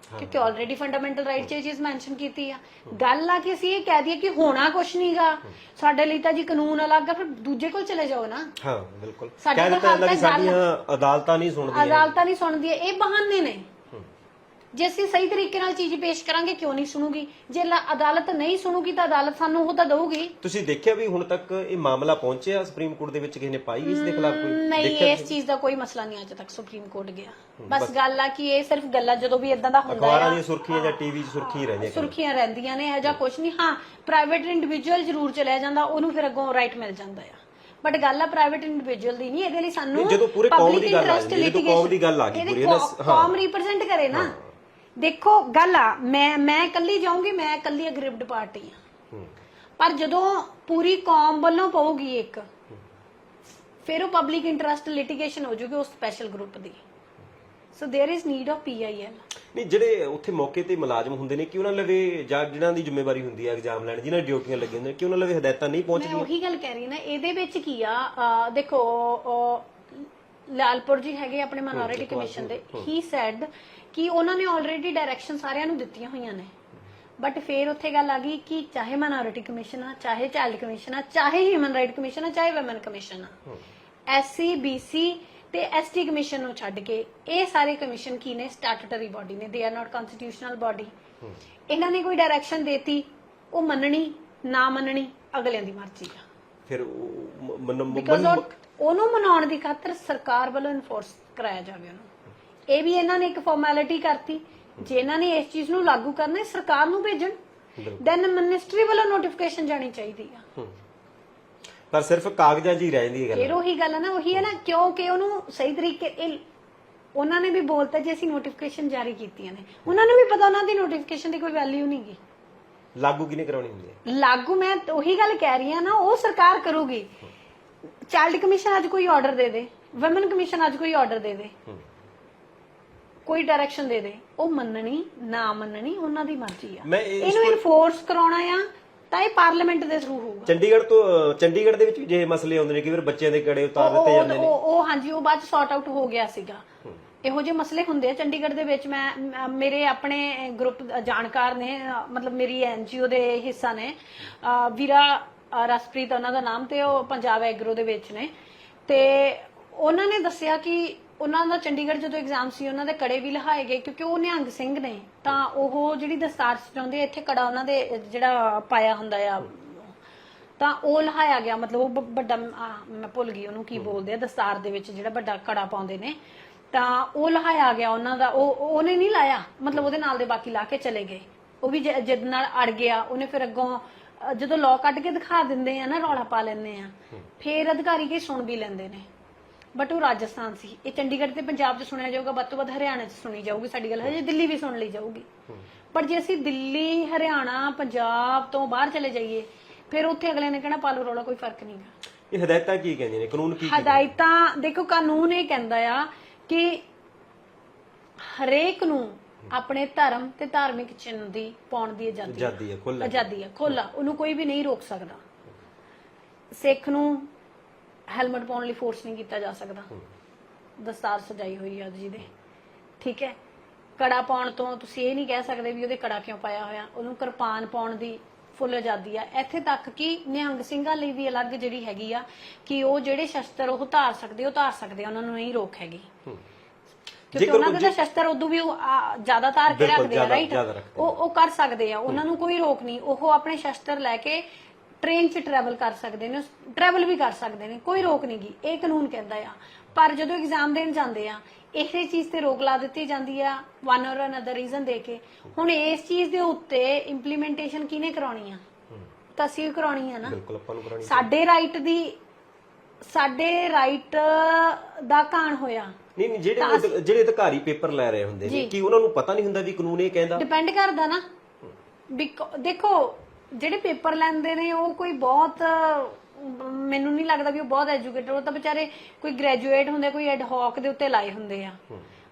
ਕਿਉਂਕਿ ਆਲਰੇਡੀ ਫੰਡਾਮੈਂਟਲ ਰਾਈਟ ਚ ਇਹ ਚੀਜ਼ ਮੈਂਸ਼ਨ ਕੀਤੀ ਆ ਗੱਲ ਆ ਕਿ ਅਸੀਂ ਇਹ ਕਹਿ ਦਈਏ ਕਿ ਹੋਣਾ ਕੁਛ ਨਹੀਂਗਾ ਸਾਡੇ ਲਈ ਤਾਂ ਜੀ ਕਾਨੂੰਨ ਅਲੱਗ ਆ ਫਿਰ ਦੂਜੇ ਕੋਲ ਚਲੇ ਜਾਓ ਨਾ ਹਾਂ ਬਿਲਕੁਲ ਸਾਡੇ ਕਹਿ ਕੋਲ ਦਿੱਤਾ ਜਾਂਦਾ ਕਿ ਹਾਲ ਤੱਕ ਗੱਲ- ਸਾਡੀਆਂ ਅਦਾਲਤਾਂ ਨਹੀਂ ਸੁਣਦੀਆਂ ਅਦਾਲਤਾਂ ਨਹੀਂ ਸੁਣਦੀਆਂ ਇਹ ਬਹਾਨੇ ਨੇ ਜੇ ਅਸੀਂ ਸਹੀ ਤਰੀਕੇ ਨਾਲ ਚੀਜ਼ ਪੇਸ਼ ਕਰਾਂਗੇ ਕਿਉਂ ਨਹੀਂ ਸੁਣੂਗੀ? ਜੇ ਲ- ਅਦਾਲਤ ਨਹੀਂ ਸੁਣੂਗੀ ਤਾਂ ਅਦਾਲਤ ਸਾਨੂੰ ਉਹ ਤਾਂ ਦਊਗੀ। ਤੁਸੀਂ ਦੇਖਿਆ ਵੀ ਹੁਣ ਤੱਕ ਇਹ ਮਾਮਲਾ ਪਹੁੰਚਿਆ ਸੁਪਰੀਮ ਕੋਰਟ ਦੇ ਵਿੱਚ ਕਿਸੇ ਨੇ ਪਾਈ ਇਸ ਦੇ ਖਿਲਾਫ ਕੋਈ? ਨਹੀਂ ਦੇਖਿਆ ਇਸ ਚੀਜ਼ ਦਾ ਕੋਈ ਮਸਲਾ ਨਹੀਂ ਅਜੇ ਤੱਕ ਸੁਪਰੀਮ ਕੋਰਟ ਗਿਆ। ਬਸ ਗੱਲ ਆ ਕਿ ਇਹ ਸਿਰਫ ਗੱਲਾਂ ਜਦੋਂ ਵੀ ਇਦਾਂ ਦਾ ਹੁੰਦਾ ਅਖਬਾਰਾਂ ਦੀਆਂ ਸੁਰਖੀਆਂ ਜਾਂ ਟੀਵੀ 'ਚ ਸੁਰਖੀਆਂ ਰਹਿੰਦੀਆਂ ਸੁਰਖੀਆਂ ਰਹਿੰਦੀਆਂ ਨੇ ਇਹੋ ਕੁਝ ਨਹੀਂ। ਹਾਂ ਪ੍ਰਾਈਵੇਟ ਇੰਡੀਵਿਜੂਅਲ ਜ਼ਰੂਰ ਚਲਿਆ ਜਾਂਦਾ ਉਹਨੂੰ ਫਿਰ ਅੱਗੋਂ ਰਾਈਟ ਮਿਲ ਜਾਂਦਾ ਆ। ਬਟ ਗੱਲ ਆ ਪ੍ਰਾਈਵੇਟ ਇੰਡੀਵਿਜੂਅਲ ਦੀ ਨਹੀਂ ਇਹਦੇ ਲਈ ਸਾਨੂੰ ਨਹੀਂ, ਜਦੋਂ ਪੂਰੇ ਕੌਮ ਦੀ ਗੱਲ ਆ interest ਜਾਂਦੀ ਹੈ, ਜਦੋਂ ਕੌਮ ਦੀ ਗੱਲ ਆ ਗਈ ਇਹਦੇ ਪੂਰੀ ਕੌ- ਹਾਂ। ਕੌਮ ਰਿਪਰੈਜ਼ੈਂਟ ਕਰੇ ਨਾ। ਦੇਖੋ ਗੱਲ ਆ ਮੈਂ ਮੈਂ ਇਕੱਲੀ ਜਾਊਂਗੀ ਮੈਂ ਇਕੱਲੀ ਅਗਰਿਵਡ ਪਾਰਟੀ ਆ ਹੂੰ। ਪਰ ਜਦੋਂ ਪੂਰੀ ਕੌਮ ਵੱਲੋਂ ਪਊਗੀ ਇੱਕ ਫਿਰ ਉਹ ਪਬਲਿਕ ਇੰਟਰਸਟ ਲਿਟੀਗੇਸ਼ਨ ਹੋ ਜੂਗੀ ਉਸ special group the so there is need of PIL ਨਹੀਂ ਜਿਹੜੇ ਉੱਥੇ ਮੌਕੇ ਤੇ ਮੁਲਾਜ਼ਮ ਹੁੰਦੇ ਨੇ ਕਿ ਉਹਨਾਂ ਲਵੇ ਜਾਂ ਜਿਹਨਾਂ ਦੀ ਜ਼ਿੰਮੇਵਾਰੀ ਹੁੰਦੀ ਹੈ ਐਗਜ਼ਾਮ ਲੈਣ ਜਿਨ੍ਹਾਂ ਦੀ ਡਿਊਟੀਆਂ ਲੱਗੀਆਂ ਹੁੰਦੀਆਂ ਕਿ ਉਹਨਾਂ ਲਵੇ ਹਦਾਇਤਾਂ ਨਹੀਂ ਮੈਂ ਪਹੁੰਚਦੀਆਂ ਉਹੀ ਗੱਲ ਕਹਿ ਰਹੀ ਨਾ ਇਹਦੇ ਵਿੱਚ ਕੀ ਆ ਅਹ ਦੇਖੋ ਅਹ ਲਾਲਪੁਰ ਜੀ ਹੈਗੇ ਆਪਣੇ ਮਾਈਨੋਰਿਟੀ ਕਮਿਸ਼ਨ ਦੇ। ਹੀ ਸੈਡ ਕਿ ਉਹਨਾਂ ਨੇ ਆਲਰੇਡੀ ਡਾਇਰੈਕਸ਼ਨ ਸਾਰਿਆਂ ਨੂੰ ਦਿੱਤੀਆਂ ਹੋਈਆਂ ਨੇ। ਬਟ ਫੇਰ ਉੱਥੇ ਗੱਲ ਆ ਗਈ ਕਿ ਚਾਹੇ ਮਾਈਨੋਰਿਟੀ ਕਮਿਸ਼ਨ ਆ ਚਾਹੇ ਚਾਈਲਡ ਕਮਿਸ਼ਨ ਆ ਚਾਹੇ ਹਿਊਮਨ ਰਾਈਟ ਕਮਿਸ਼ਨ ਆ ਚਾਹੇ ਔਮਨ ਕਮਿਸ਼ਨ ਆ। ਐਸਸੀ ਬੀਸੀ ਤੇ ਐਸਟੀ ਕਮਿਸ਼ਨ ਨੂੰ ਛੱਡ ਕੇ ਇਹ ਸਾਰੇ ਕਮਿਸ਼ਨ ਕੀ ਨੇ? ਸਟੈਟੂਟਰੀ ਬਾਡੀ ਨੇ। They are not constitutional body ਇਹਨਾਂ ਨੇ ਕੋਈ ਡਾਇਰੈਕਸ਼ਨ ਦੇਤੀ? ਉਹ ਮੰਨਣੀ ਨਾ ਮੰਨਣੀ ਅਗਲਿਆਂ ਦੀ ਮਰਜ਼ੀ ਆ। ਫਿਰ ਮਨ- ਉਹਨੂੰ ਮਨਾਉਣ ਦੀ ਖਾਤਰ ਸਰਕਾਰ ਵੱਲੋਂ ਇਨਫੋਰਸ ਕਰਾਇਆ ਜਾਵੇ ਉਹਨੂੰ। ਇਹ ਵੀ ਇਹਨਾਂ ਨੇ ਇੱਕ ਫਾਰਮੈਲਿਟੀ ਕਰਤੀ। ਜੇ ਇਹਨਾਂ ਨੇ ਇਸ ਚੀਜ਼ ਨੂੰ ਲਾਗੂ ਕਰਨਾ ਹੈ ਸਰਕਾਰ ਨੂੰ ਭੇਜਣ ਦੈਨ ਮਿਨਿਸਟਰੀ ਵੱਲੋਂ ਨੋਟੀਫਿਕੇਸ਼ਨ ਜਾਣੀ ਚਾਹੀਦੀ ਆ। ਪਰ ਸਿਰਫ ਕਾਗਜ਼ਾਂ 'ਚ ਹੀ ਰਹਿ ਜਾਂਦੀ ਹੈ ਗੱਲ। ਫਿਰ ਉਹੀ ਗੱਲ ਹੈ ਨਾ ਉਹੀ ਹੈ ਨਾ ਕਿਉਂਕਿ ਉਹਨੂੰ ਸਹੀ ਤਰੀਕੇ ਇਹ ਉਹਨਾਂ ਨੇ ਵੀ ਬੋਲਤਾ ਜੇ ਅਸੀਂ ਨੋਟੀਫਿਕੇਸ਼ਨ ਜਾਰੀ ਕੀਤੀਆਂ ਨੇ। ਉਹਨਾਂ ਨੂੰ ਵੀ ਪਤਾ ਉਹਨਾਂ ਦੀ ਨੋਟੀਫਿਕੇਸ਼ਨ ਦੀ ਕੋਈ ਵੈਲਿਊ ਨਹੀਂਗੀ ਲਾਗੂ ਕਿਨੇ ਕਰਾਉਣੀ ਹੁੰਦੀ ਹੈ? ਲਾਗੂ ਮੈਂ ਉਹੀ ਗੱਲ ਕਹਿ ਰਹੀ ਹਾਂ ਨਾ ਉਹ ਸਰਕਾਰ ਕਰੂਗੀ। ਚਾਈਲਡ ਕਮਿਸ਼ਨ ਅੱਜ ਕੋਈ ਆਰਡਰ ਦੇ ਦੇ। ਔਮਨ ਕਮਿਸ਼ਨ ਅੱਜ ਕੋਈ ਆਰਡਰ ਦੇ ਦੇ। ਕੋਈ ਡਾਇਰੈਕਸ਼ਨ ਦੇ ਦੇ। ਉਹ ਮੰਨਣੀ ਨਾ ਮੰਨਣੀ ਉਹਨਾਂ ਦੀ ਮਰਜ਼ੀ ਆ। ਮੈਂ ਇਹਨੂੰ ਇਨਫੋਰਸ ਕਰਾਉਣਾ ਆ ਤਾਂ ਇਹ ਪਾਰਲੀਮੈਂਟ ਦੇ ਥਰੂ ਹੋਊਗਾ। ਚੰਡੀਗੜ੍ਹ ਤੋਂ ਅਹ, ਚੰਡੀਗੜ੍ਹ ਦੇ ਵਿੱਚ ਵੀ ਜਿਹੇ ਮਸਲੇ ਆਉਂਦੇ ਨੇ ਕਿ ਫਿਰ ਬੱਚਿਆਂ ਦੇ ਕੜੇ ਉਤਾਰ ਦਿੱਤੇ ਉਹ ਜਾਂਦੇ ਨੇ। ਉਹ ਉਹ ਹਾਂਜੀ ਉਹ ਬਾਅਦ ਚ ਸੌਰਟ ਆਊਟ ਹੋ ਗਿਆ ਸੀਗਾ। ਇਹੋ ਜਿਹੇ ਮਸਲੇ ਹੁੰਦੇ ਆ। ਚੰਡੀਗੜ੍ਹ ਦੇ ਵਿੱਚ ਮੈਂ ਮ- ਮੇਰੇ ਆਪਣੇ ਗਰੁੱਪ ਜਾਣਕਾਰ ਨੇ ਅ, ਮਤਲਬ ਮੇਰੀ ਐਨਜੀਓ ਦੇ ਹਿੱਸਾ ਨੇ। ਅ, ਵੀਰਾ ਰਸਪ੍ਰੀਤ ਉਹਨਾਂ ਦਾ ਨਾਮ ਤੇ ਉਹ ਪੰਜਾਬ ਐਗਰੋ ਦੇ ਵਿੱਚ ਨੇ। ਤੇ ਉਹਨਾਂ ਨੇ ਦੱਸਿਆ ਕਿ ਉਹਨਾਂ ਦਾ ਚੰਡੀਗੜ੍ਹ ਜਦੋਂ ਐਗਜ਼ਾਮ ਸੀ ਉਹਨਾਂ ਦੇ ਕੜੇ ਵੀ ਲਹਾਏ ਗਏ ਕਿਉਂਕਿ ਉਹ ਨਿਹੰਗ ਸਿੰਘ ਨੇ। ਤਾਂ ਉਹ ਜਿਹੜੀ ਦਸਤਾਰ ਸਜਾਉਂਦੇ ਇੱਥੇ ਕੜਾ ਉਹਨਾਂ ਦੇ ਜਿਹੜਾ ਪਾਇਆ ਹੁੰਦਾ ਆ ਤਾਂ ਉਹ ਲਹਾਇਆ ਗਿਆ। ਮਤਲਬ ਉਹ ਬ- ਵੱਡਾ ਆ, ਮੈਂ ਭੁੱਲ ਗਈ ਉਹਨੂੰ ਕੀ ਬੋਲਦੇ ਆ ਦਸਤਾਰ ਦੇ ਵਿੱਚ ਜਿਹੜਾ ਵੱਡਾ ਕੜਾ ਪਾਉਂਦੇ ਨੇ। ਤਾਂ ਉਹ ਲਹਾਇਆ ਗਿਆ ਉਹਨਾਂ ਦਾ। ਉਹ ਉਹ- ਉਹਨੇ ਨਹੀਂ ਲਾਇਆ। ਮਤਲਬ ਉਹਦੇ ਨਾਲ ਦੇ ਬਾਕੀ ਲਾ ਕੇ ਚਲੇ ਗਏ। ਉਹ ਵੀ ਜ- ਜਿੱਦ ਨਾਲ ਅੜ ਗਿਆ। ਉਹਨੇ ਫਿਰ ਅੱਗੋਂ ਅ, ਜਦੋਂ ਲਾਅ ਕੱਢ ਕੇ ਦਿਖਾ ਦਿੰਦੇ ਆ ਨਾ ਰੌਲਾ ਪਾ ਲੈਂਦੇ ਆ ਫਿਰ ਅਧਿਕਾਰੀ ਕੀ ਸੁਣ ਵੀ ਲੈਂਦੇ ਨੇ। ਬਟ ਉਹ ਰਾਜਸਥਾਨ ਸੀ। ਇਹ ਚੰਡੀਗੜ੍ਹ ਤੇ ਪੰਜਾਬ 'ਚ ਸੁਣਿਆ ਜਾਊਗਾ ਵੱਧ ਤੋਂ ਵੱਧ ਹਰਿਆਣਾ 'ਚ ਸੁਣੀ ਜਾਊਗੀ ਸਾਡੀ ਗੱਲ ਹਜੇ ਦਿੱਲੀ ਵੀ ਸੁਣ ਲਈ ਜਾਊਗੀ। ਪਰ ਜੇ ਅਸੀਂ ਦਿੱਲੀ ਹਰਿਆਣਾ ਪੰਜਾਬ ਤੋਂ ਬਾਹਰ ਚਲੇ ਜਾਈਏ ਫਿਰ ਉੱਥੇ ਅਗਲੇ ਨੇ ਕਹਿਣਾ ਪਾਲੋ ਰੌਲਾ ਕੋਈ ਫ਼ਰਕ ਨਹੀਂਗਾ ਇਹ ਹਦਾਇਤਾਂ ਕੀ ਕਹਿੰਦੀਆਂ ਨੇ? ਕਾਨੂੰਨ ਕੀ ਹਦਾਇਤਾਂ ਦੇਖੋ ਕਾਨੂੰਨ ਇਹ ਕਹਿੰਦਾ ਆ ਕਿ ਹਰੇਕ ਨੂੰ ਆਪਣੇ ਧਰਮ ਤੇ ਧਾਰਮਿਕ ਚਿੰਨ੍ਹ ਦੀ ਪਾਉਣ ਦੀ ਆਜ਼ਾਦੀ। ਆਜ਼ਾਦੀ ਹੈ ਖੁੱਲ੍ਹ ਆਜ਼ਾਦੀ ਹੈ ਖੋਲਾ ਉਹਨੂੰ ਕੋਈ ਵੀ ਨਹੀਂ ਰੋਕ ਸਕਦਾ। ਸਿੱਖ ਨੂੰ ਹੈਲਮਟ ਪਾਉਣ ਲਈ ਫੋਰਸ ਨਹੀਂ ਕੀਤਾ ਜਾ ਸਕਦਾ। ਦਸਤਾਰ ਸਜਾਈ ਹੋਈ ਆ ਜੀ ਦੇ। ਠੀਕ ਹੈ? ਕੜਾ ਪਾਉਣ ਤੋਂ ਤੁਸੀਂ ਇਹ ਨਹੀਂ ਕਹਿ ਸਕਦੇ ਵੀ ਉਹਦੇ ਕੜਾ ਕਿਉਂ ਪਾਇਆ ਹੋਇਆ। ਉਹਨੂੰ ਕਿਰਪਾਨ ਪਾਉਣ ਦੀ ਫੁੱਲ ਆਜ਼ਾਦੀ ਆ। ਇੱਥੇ ਤੱਕ ਕਿ ਨਿਹੰਗ ਸਿੰਘਾਂ ਲਈ ਵੀ ਅਲੱਗ ਜਿਹੜੀ ਹੈਗੀ ਆ ਕਿ ਉਹ ਜਿਹੜੇ ਸ਼ਸਤਰ ਉਹ ਧਾਰ ਸਕਦੇ ਉਹ ਧਾਰ ਸਕਦੇ ਆ, ਉਹਨਾਂ ਨੂੰ ਨਹੀਂ ਰੋਕ ਹੈਗੀ। ਕਿਉਂਕਿ ਉਹਨਾਂ ਦੇ ਤਾਂ ਸ਼ਸਤਰ ਉਦੋਂ ਵੀ ਉਹ, ਆ, ਜ਼ਿਆਦਾ ਧਾਰ ਕੇ ਬਿਲਕੁਲ, ਰੱਖਦੇ ਆ ਜ਼ਿਆਦਾ- ਰਾਈਟ ਜ਼ਿਆਦਾ ਰੱਖਦੇ ਉਹ ਉਹ ਕਰ ਸਕਦੇ ਆ। ਉਹਨਾਂ ਨੂੰ ਕੋਈ ਰੋਕ ਨਹੀਂ। ਉਹ ਆਪਣੇ ਸ਼ਸਤਰ ਲੈ ਕੇ ਟ੍ਰੇਨ 'ਚ ਟਰੈਵਲ ਕਰ ਸਕਦੇ ਨੇ। ਟਰੈਵਲ ਵੀ ਕਰ ਸਕਦੇ ਨੇ। ਕੋਈ ਰੋਕ ਨਹੀਂ ਗੀ। ਇਹ ਕਾਨੂੰਨ ਕਹਿੰਦਾ ਆ। ਪਰ ਜਦੋਂ ਐਗਜ਼ਾਮ ਦੇਣ ਜਾਂਦੇ ਆ ਇਸੇ ਚੀਜ਼ ਤੇ ਰੋਕ ਲਾ ਦਿੱਤੀ ਜਾਂਦੀ ਆ ਵਨ অর ਅਨਦਰ ਰੀਜ਼ਨ ਦੇ ਕੇ। ਹੁਣ ਇਸ ਚੀਜ਼ ਦੇ ਉੱਤੇ ਇੰਪਲੀਮੈਂਟੇਸ਼ਨ ਕਿਹਨੇ ਕਰਾਉਣੀ ਆ? ਤਾਂ ਅਸੀਂ ਹੀ ਕਰਾਉਣੀ ਆ ਨਾ। ਬਿਲਕੁਲ ਆਪਾਂ ਨੂੰ ਕਰਾਉਣੀ ਸਾਡੇ ਰਾਈਟ ਦੀ ਸਾਡੇ ਰਾਈਟ ਦਾ ਕਾਣ ਹੋਇਆ। ਨਹੀਂ ਨਹੀਂ ਜਿਹੜੇ ਜਿਹੜੇ ਅਧਿਕਾਰੀ ਪੇਪਰ ਲੈ ਰਹੇ ਹੁੰਦੇ ਨੇ। ਕੀ ਉਹਨਾਂ ਨੂੰ ਪਤਾ ਨਹੀਂ ਹੁੰਦਾ ਵੀ ਕਾਨੂੰਨ ਇਹ ਕਹਿੰਦਾ? ਡਿਪੈਂਡ ਕਰਦਾ ਨਾ। ਬਿਕੋ- ਦੇਖੋ ਜਿਹੜੇ ਪੇਪਰ ਲੈਂਦੇ ਨੇ ਉਹ ਕੋਈ ਬਹੁਤ ਅਮ, ਮੈਨੂੰ ਨਹੀਂ ਲੱਗਦਾ ਵੀ ਉਹ ਬਹੁਤ ਐਜੂਕੇਟਡ ਉਹ ਤਾਂ ਵਿਚਾਰੇ ਕੋਈ ਗ੍ਰੈਜੂਏਟ ਹੁੰਦੇ ਕੋਈ ਐਡ ਹੌਕ ਦੇ ਉੱਤੇ ਲਾਏ ਹੁੰਦੇ ਆ।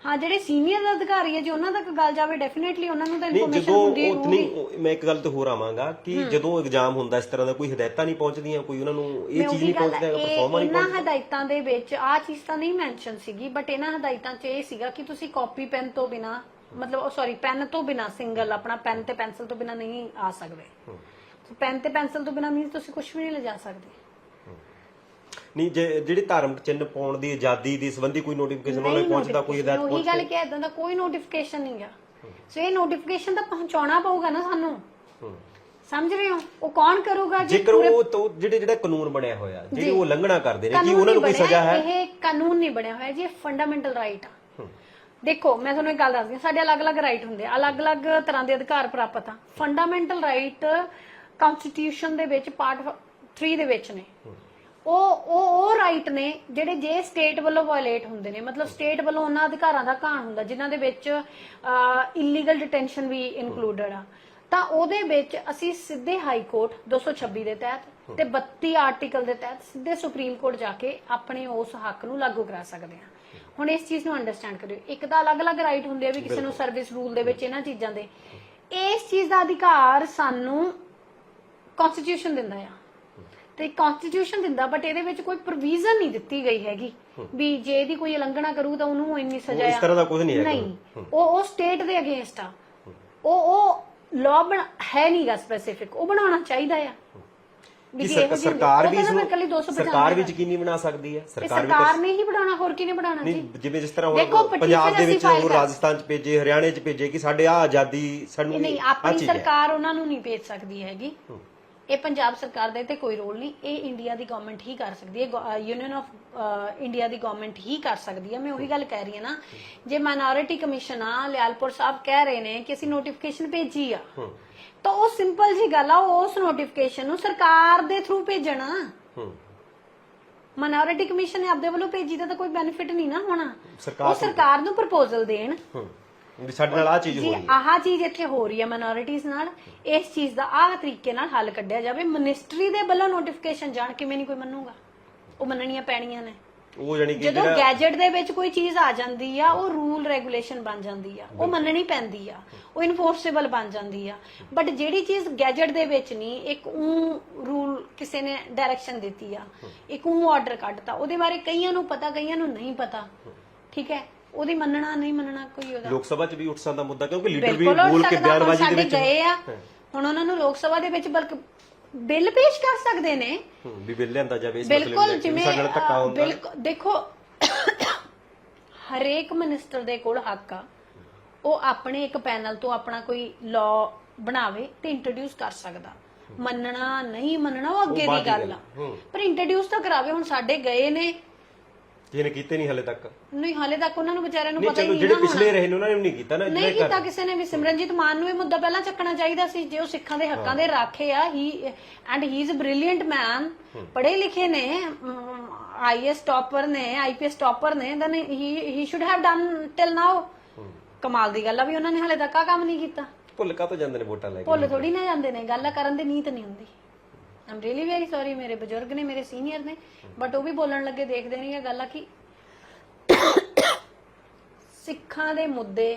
ਹਾਂ ਜਿਹੜੇ ਸੀਨੀਅਰ ਅਧਿਕਾਰੀ ਹੈ ਜੇ ਉਹਨਾਂ ਤੱਕ ਗੱਲ ਜਾਵੇ ਡੈਫੀਨਿਟਲੀ ਉਹਨਾਂ ਨੂੰ ਤਾਂ ਨਹੀਂ ਇਨਫੋਰਮੇਸ਼ਨ ਜਦੋਂ ਹੁੰਦੀ ਉਹ ਹੋਊਗੀ। ਨਹੀਂ ਮੈਂ ਇੱਕ ਗੱਲ ਤੇ ਹੋਰ ਆਵਾਂਗਾ ਕਿ ਜਦੋਂ ਐਗਜ਼ਾਮ ਹੁੰਦਾ ਇਸ ਤਰ੍ਹਾਂ ਦਾ ਕੋਈ ਹਦਾਇਤਾਂ ਨਹੀਂ ਪਹੁੰਚਦੀਆਂ ਕੋਈ ਉਹਨਾਂ ਨੂੰ ਇਹ ਮੈਂ ਚੀਜ਼ ਉਹੀ ਨਹੀਂ ਗੱਲ ਪਹੁੰਚਦਾ ਇਹ- ਪਰਫਾਰਮਾ ਨਹੀਂ ਇਹਨਾਂ ਪਹੁੰਚਦਾ। ਹਦਾਇਤਾਂ ਦੇ ਵਿੱਚ ਆ ਚੀਜ਼ ਤਾਂ ਨਹੀਂ ਮੈਂਸ਼ਨ ਸੀਗੀ ਬਟ ਇਹਨਾਂ ਹਦਾਇਤਾਂ 'ਚ ਇਹ ਸੀਗਾ ਕਿ ਤੁਸੀਂ ਕਾਪੀ ਪੈਨ ਤੋਂ ਬਿਨਾ ਮਤਲਬ ਸੌਰੀ ਪੈਨ ਤੋਂ ਬਿਨਾ ਸਿੰਗਲ ਆਪਣਾ ਪੈਨ ਤੇ ਪੈਨਸਲ ਤੋਂ ਬਿਨਾ ਨਹੀਂ ਆ ਸਕਦੇ। ਪੈਨ ਤੇ ਪੈਨਸਲ ਤੋਂ ਬਿਨਾ ਮੀਨਸ ਤੁਸੀਂ ਕੁਝ ਵੀ ਨਹੀਂ ਲਿਜਾ ਸਕਦੇ। ਨਹੀਂ ਜੇ ਜਿਹੜੀ ਧਾਰਮਿਕ ਚਿੰਨ੍ਹ ਪਾਉਣ ਦੀ ਆਜ਼ਾਦੀ ਦੀ ਸੰਬੰਧੀ ਕੋਈ ਨੋਟੀਫਿਕੇਸ਼ਨ ਉਹਨਾਂ ਨੂੰ ਪਹੁੰਚਦਾ ਕੋਈ ਹਦਾਇਤ ਉਹੀ ਗੱਲ ਕਿ ਇਦਾਂ ਦਾ ਕੋਈ ਨੋਟੀਫਿਕੇਸ਼ਨ ਨਹੀਂ ਗਾ ਸੋ ਇਹ ਨੋਟੀਫਿਕੇਸ਼ਨ ਤਾਂ ਪਹੁੰਚਾਉਣਾ ਪਊਗਾ ਨਾ ਸਾਨੂੰ। ਸਮਝ ਰਹੇ ਹੋ? ਉਹ ਕੌਣ ਕਰੂਗਾ ਜੇ ਜੇਕਰ ਉਹ ਤੋਂ ਜਿਹੜੇ ਜਿਹੜਾ ਕਾਨੂੰਨ ਬਣਿਆ ਹੋਇਆ ਜਿਹੜੀ ਉਹ ਉਲੰਘਣਾ ਕਰਦੇ ਨੇ ਕੀ ਕਾਨੂੰਨ ਉਹਨਾਂ ਨੂੰ ਕੋਈ ਨਹੀਂ ਸਜ਼ਾ ਬਣਿਆ, ਹੈ? ਇਹ ਕਾਨੂੰਨ ਨਹੀਂ ਬਣਿਆ ਹੋਇਆ ਜੀ ਇਹ ਫੰਡਾਮੈਂਟਲ ਰਾਈਟ ਆ। ਦੇਖੋ ਮੈਂ ਤੁਹਾਨੂੰ ਇੱਕ ਗੱਲ ਦੱਸਦੀ ਹਾਂ ਸਾਡੇ ਅਲੱਗ-ਅਲੱਗ ਰਾਈਟ ਹੁੰਦੇ ਆ ਅਲੱਗ-ਅਲੱਗ ਤਰ੍ਹਾਂ ਦੇ ਅਧਿਕਾਰ ਪ੍ਰਾਪਤ ਆ। ਫੰਡਾਮੈਂਟਲ ਰਾਈਟ ਕਨਸਟੀਟਿਊਸ਼ਨ ਦੇ ਵਿੱਚ ਪਾਰਟ 3 ਦੇ ਵਿੱਚ ਨੇ। ਉਹ ਉਹ ਉਹ ਰਾਈਟ ਨੇ ਜਿਹੜੇ ਜੇ ਸਟੇਟ ਵੱਲੋਂ ਵਾਇਲੇਟ ਹੁੰਦੇ ਨੇ। ਮਤਲਬ ਸਟੇਟ ਵੱਲੋਂ ਉਹਨਾਂ ਅਧਿਕਾਰਾਂ ਦਾ ਘਾਣ ਹੁੰਦਾ ਜਿਨ੍ਹਾਂ ਦੇ ਵਿੱਚ ਇਲੀਗਲ ਡਿਟੈਂਸ਼ਨ ਵੀ ਇਨਕਲੂਡਡ ਆ। ਤਾਂ ਉਹਦੇ ਵਿੱਚ ਅਸੀਂ ਸਿੱਧੇ ਹਾਈ ਕੋਰਟ 226 ਦੇ ਤਹਿਤ ਤੇ 32 ਆਰਟੀਕਲ ਦੇ ਤਹਿਤ ਸਿੱਧੇ ਸੁਪਰੀਮ ਕੋਰਟ ਜਾ ਕੇ ਆਪਣੇ ਉਸ ਹੱਕ ਨੂੰ ਲਾਗੂ ਕਰਾ ਸਕਦੇ ਹਾਂ ਹੁਣ ਇਸ ਚੀਜ਼ ਨੂੰ ਅੰਡਰਸਟੈਂਡ ਕਰਿਓ। ਇੱਕ ਤਾਂ ਅਲੱਗ-ਅਲੱਗ ਰਾਈਟ ਹੁੰਦੇ ਆ ਵੀ ਕਿਸੇ ਨੂੰ ਸਰਵਿਸ ਰੂਲ ਦੇ ਵਿੱਚ ਇਹਨਾਂ ਚੀਜ਼ਾਂ ਦੇ। ਇਸ ਚੀਜ਼ ਦਾ ਅਧਿਕਾਰ ਸਾਨੂੰ ਕਨਸਟੀਟਿਊਸ਼ਨ ਦਿੰਦਾ ਆ। ਤੇ ਕਨਸਟੀਟਿਊਸ਼ਨ ਦਿੰਦਾ ਬਟ ਇਹਦੇ ਵਿੱਚ ਕੋਈ ਪ੍ਰੋਵੀਜ਼ਨ ਨਹੀਂ ਦਿੱਤੀ ਗਈ ਹੈਗੀ। ਵੀ ਜੇ ਇਹਦੀ ਕੋਈ ਉਲੰਘਣਾ ਕਰੂ ਤਾਂ ਉਹਨੂੰ ਇੰਨੀ ਸਜ਼ਾ ਇਸ ਆ ਤਰ੍ਹਾਂ ਦਾ ਕੁਝ ਨਹੀਂ ਨਹੀਂ। ਉਹ ਉਹ ਸਟੇਟ ਦੇ ਅਗੇਂਸਟ ਆ। ਉਹ ਉਹ ਲਾਅ ਹੈ ਨਹੀਂਗਾ ਸਪੈਸੀਫਿਕ ਉਹ ਬਣਾਉਣਾ ਚਾਹੀਦਾ ਆ। ਜਿਹੀ- ਸਰਕਾਰ ਵੀ ਤਾਂ ਇਸ ਮੈਂ ਨੂੰ ਇਕੱਲੀ 295 ਸਰਕਾਰ ਵੀ ਯਕੀਨੀ ਬਣਾ ਸਕਦੀ ਹੈ ਇਹ ਸਰਕਾਰ ਵੀ ਸਰਕਾਰ ਨੇ ਹੀ ਬਣਾਉਣਾ ਹੋਰ ਕਿਹਨੇ ਬਣਾਉਣਾ ਜੀ? ਜਿਵੇਂ ਜਿਸ ਤਰ੍ਹਾਂ ਹੁਣ ਪੰਜਾਬ ਦੇ ਵਿੱਚ ਕਰ- ਰਾਜਸਥਾਨ ਚ ਭੇਜੇ ਹਰਿਆਣੇ ਚ ਭੇਜੇ ਕਿ ਸਾਡੇ ਆ ਆਜ਼ਾਦੀ ਸਾਨੂੰ ਨਹੀਂ ਆਪਣੀ ਹੈ। ਸਰਕਾਰ ਉਹਨਾਂ ਨੂੰ ਨਹੀਂ ਭੇਜ ਸਕਦੀ ਹੈਗੀ। ਇਹ ਪੰਜਾਬ ਸਰਕਾਰ ਦਾ ਤੇ ਕੋਈ ਰੋਲ ਨਹੀਂ ਇਹ ਇੰਡੀਆ ਦੀ ਗਵਰਨਮੈਂਟ ਹੀ ਕਰ ਸਕਦੀ ਹੈ ਯੂਨੀਅਨ ਆਫ ਇੰਡੀਆ ਦੀ ਗਵਰਨਮੈਂਟ ਹੀ ਕਰ ਸਕਦੀ ਹੈ। ਮੈਂ ਉਹੀ ਗੱਲ ਕਹਿ ਰਹੀ ਹਾਂ ਨਾ ਜੇ ਮਾਈਨੋਰਿਟੀ ਕਮਿਸ਼ਨ ਆ ਲਿਆਲਪੁਰ ਸਾਹਿਬ ਕਹਿ ਰਹੇ ਨੇ ਕਿ ਅਸੀਂ ਨੋਟੀਫਿਕੇਸ਼ਨ ਭੇਜੀ ਆ ਤਾਂ ਉਹ ਸਿੰਪਲ ਜੀ ਗੱਲ ਆ ਉਸ ਨੋਟੀਫਿਕੇਸ਼ਨ ਨੂੰ ਸਰਕਾਰ ਦੇ ਥਰੂ ਭੇਜਣਾ। ਮਾਈਨੋਰਿਟੀ ਕਮਿਸ਼ਨ ਨੇ ਆਪਦੇ ਵੱਲੋਂ ਭੇਜੀ ਤਾਂ ਕੋਈ ਬੈਨੀਫਿਟ ਨਹੀਂ ਨਾ ਹੋਣਾ। ਉਹ ਸਰਕਾਰ ਨੂੰ ਪ੍ਰਪੋਜ਼ਲ ਦੇਣ। ਵੀ ਸਾਡੇ ਨਾਲ ਆ ਚੀਜ਼ ਜੀ ਹੋਈ ਹੈ। ਆਹ ਚੀਜ਼ ਇੱਥੇ ਹੋ ਰਹੀ ਹੈ ਮਾਈਨੋਰਿਟੀਜ਼ ਨਾਲ। ਇਸ ਚੀਜ਼ ਦਾ ਆਹ ਤਰੀਕੇ ਨਾਲ ਹੱਲ ਕੱਢਿਆ ਜਾਵੇ। ਮਿਨਿਸਟਰੀ ਦੇ ਵੱਲੋਂ ਨੋਟੀਫਿਕੇਸ਼ਨ ਜਾਣ ਕਿਵੇਂ ਨਹੀਂ ਕੋਈ ਮੰਨੂਗਾ? ਉਹ ਮੰਨਣੀਆਂ ਪੈਣੀਆਂ ਨੇ। ਉਹ ਜਾਨੀ ਕਿ ਜਦੋਂ ਜਿਹੜਾ ਗੈਜਟ ਦੇ ਵਿੱਚ ਕੋਈ ਚੀਜ਼ ਆ ਜਾਂਦੀ ਆ ਉਹ ਰੂਲ ਰੈਗੂਲੇਸ਼ਨ ਬਣ ਜਾਂਦੀ ਆ। ਉਹ ਮੰਨਣੀ ਪੈਂਦੀ ਆ। ਉਹ ਇਨਫੋਰਸੇਬਲ ਬਣ ਜਾਂਦੀ ਆ। ਬਟ ਜਿਹੜੀ ਚੀਜ਼ ਗੈਜਟ ਦੇ ਵਿੱਚ ਨਹੀਂ ਇੱਕ ਉਹ ਰੂਲ ਕਿਸੇ ਨੇ ਡਾਇਰੈਕਸ਼ਨ ਦਿੱਤੀ ਆ ਇੱਕ ਉਹ ਆਰਡਰ ਕੱਢਤਾ ਉਹਦੇ ਬਾਰੇ ਕਈਆਂ ਨੂੰ ਪਤਾ ਕਈਆਂ ਨੂੰ ਨਹੀਂ ਪਤਾ। ਠੀਕ ਹੈ? ਉਹਦੀ ਮੰਨਣਾ ਨਹੀਂ ਮੰਨਣਾ ਕੋਈ ਉਹਦਾ। ਲੋਕ ਸਭਾ ਚ ਵੀ ਉੱਠ ਸਕਦਾ ਮੁੱਦਾ ਕਿਉਂਕਿ ਲੀਡਰ ਵੀ ਬਿਲਕੁਲ ਬੋਲ ਕੇ ਸਕਦਾ, ਬਿਆਨਬਾਜ਼ੀ ਦੇ ਸਾਡੇ ਵਿੱਚ ਗਏ ਆ। ਹੁਣ ਉਹਨਾਂ ਨੂੰ ਲੋਕ ਸਭਾ ਦੇ ਵਿੱਚ ਬਲਕਿ ਬਿੱਲ ਪੇਸ਼ ਕਰ ਸਕਦੇ ਨੇ। ਹੂੰ, ਵੀ ਬਿੱਲ ਲਿਆਂਦਾ ਜਾਵੇ ਇਸ ਮਸਲੇ ਨੂੰ ਬਿਲਕੁਲ ਲੈ ਕੇ, ਵੀ ਜਿਵੇਂ ਸਾਡੇ ਨਾਲ ਧੱਕਾ ਹੁੰਦਾ ਬਿਲਕੁਲ ਦੇਖੋ ਹਰੇਕ ਮਿਨਿਸਟਰ ਦੇ ਕੋਲ ਹੱਕ ਆ। ਉਹ ਆਪਣੇ ਇੱਕ ਪੈਨਲ ਤੋਂ ਆਪਣਾ ਕੋਈ ਲਾਅ ਬਣਾਵੇ ਤੇ ਇੰਟਰੋਡਿਊਸ ਕਰ ਸਕਦਾ। ਮੰਨਣਾ ਨਹੀਂ ਮੰਨਣਾ ਉਹ ਅੱਗੇ ਬਾਅਦ ਦੀ ਦੀ ਗੱਲ ਗੱਲ। ਆ। ਆ। ਹੂੰ। ਪਰ ਇੰਟਰੋਡਿਊਸ ਤਾਂ ਕਰਾਵੇ ਹੁਣ ਸਾਡੇ ਗਏ ਨੇ ਜਿਹਨੇ ਕੀਤੇ ਨਹੀਂ ਹਲੇ ਤੱਕ। ਨਹੀਂ ਹਾਲੇ ਤੱਕ ਉਹਨਾਂ ਨੂੰ ਵਿਚਾਰਿਆਂ ਨੂੰ ਨਹੀਂ ਪਤਾ ਹੀ ਚਲੋ ਨਹੀਂ ਜਿਹੜੇ ਨਾ ਪਿਛਲੇ ਹੋਣਾ। ਰਹੇ ਨੇ ਉਹਨਾਂ ਨੇ ਵੀ ਨਹੀਂ ਕੀਤਾ ਨਾ ਨਹੀਂ ਕੀਤਾ ਕਿਸੇ ਨੇ ਵੀ। ਸਿਮਰਨਜੀਤ ਮਾਨ ਨੂੰ ਇਹ ਮੁੱਦਾ ਪਹਿਲਾਂ ਚੱਕਣਾ ਚਾਹੀਦਾ ਸੀ ਜੇ ਉਹ ਸਿੱਖਾਂ ਦੇ ਹੱਕਾਂ ਦੇ ਰਾਖੇ ਆ ਹੀ and he is a brilliant man ਪੜ੍ਹੇ ਲਿਖੇ ਨੇ ਆਈਐਸ ਟਾਪਰ ਨੇ ਆਈਪੀਐਸ ਟਾਪਰ ਨੇ then he he should have done till now ਕਮਾਲ ਦੀ ਗੱਲ ਆ ਵੀ ਉਹਨਾਂ ਨੇ ਹਲੇ ਤੱਕ ਆ ਕੰਮ ਨਹੀਂ ਕੀਤਾ। ਭੁੱਲ ਕਾ ਤੋਂ ਜਾਂਦੇ ਨੇ ਵੋਟਾਂ ਲੈ ਕੇ? ਭੁੱਲ ਥੋੜੀ ਨਾ ਜਾਂਦੇ ਨੇ ਗੱਲ ਕਰਨ ਦੀ ਨੀਤ ਨਹੀਂ ਹੁੰਦੀ। ਆਮ ਰੀਲੀ ਵੈਰੀ ਸੌਰੀ ਮੇਰੇ ਬਜ਼ੁਰਗ ਨੇ ਮੇਰੇ ਸੀਨੀਅਰ ਨੇ ਬਟ ਉਹ ਵੀ ਬੋਲਣ ਲੱਗੇ ਦੇਖਦੇ ਨਹੀਂ ਇਹ ਗੱਲ ਆ ਕਿ ਸਿੱਖਾਂ ਦੇ ਮੁੱਦੇ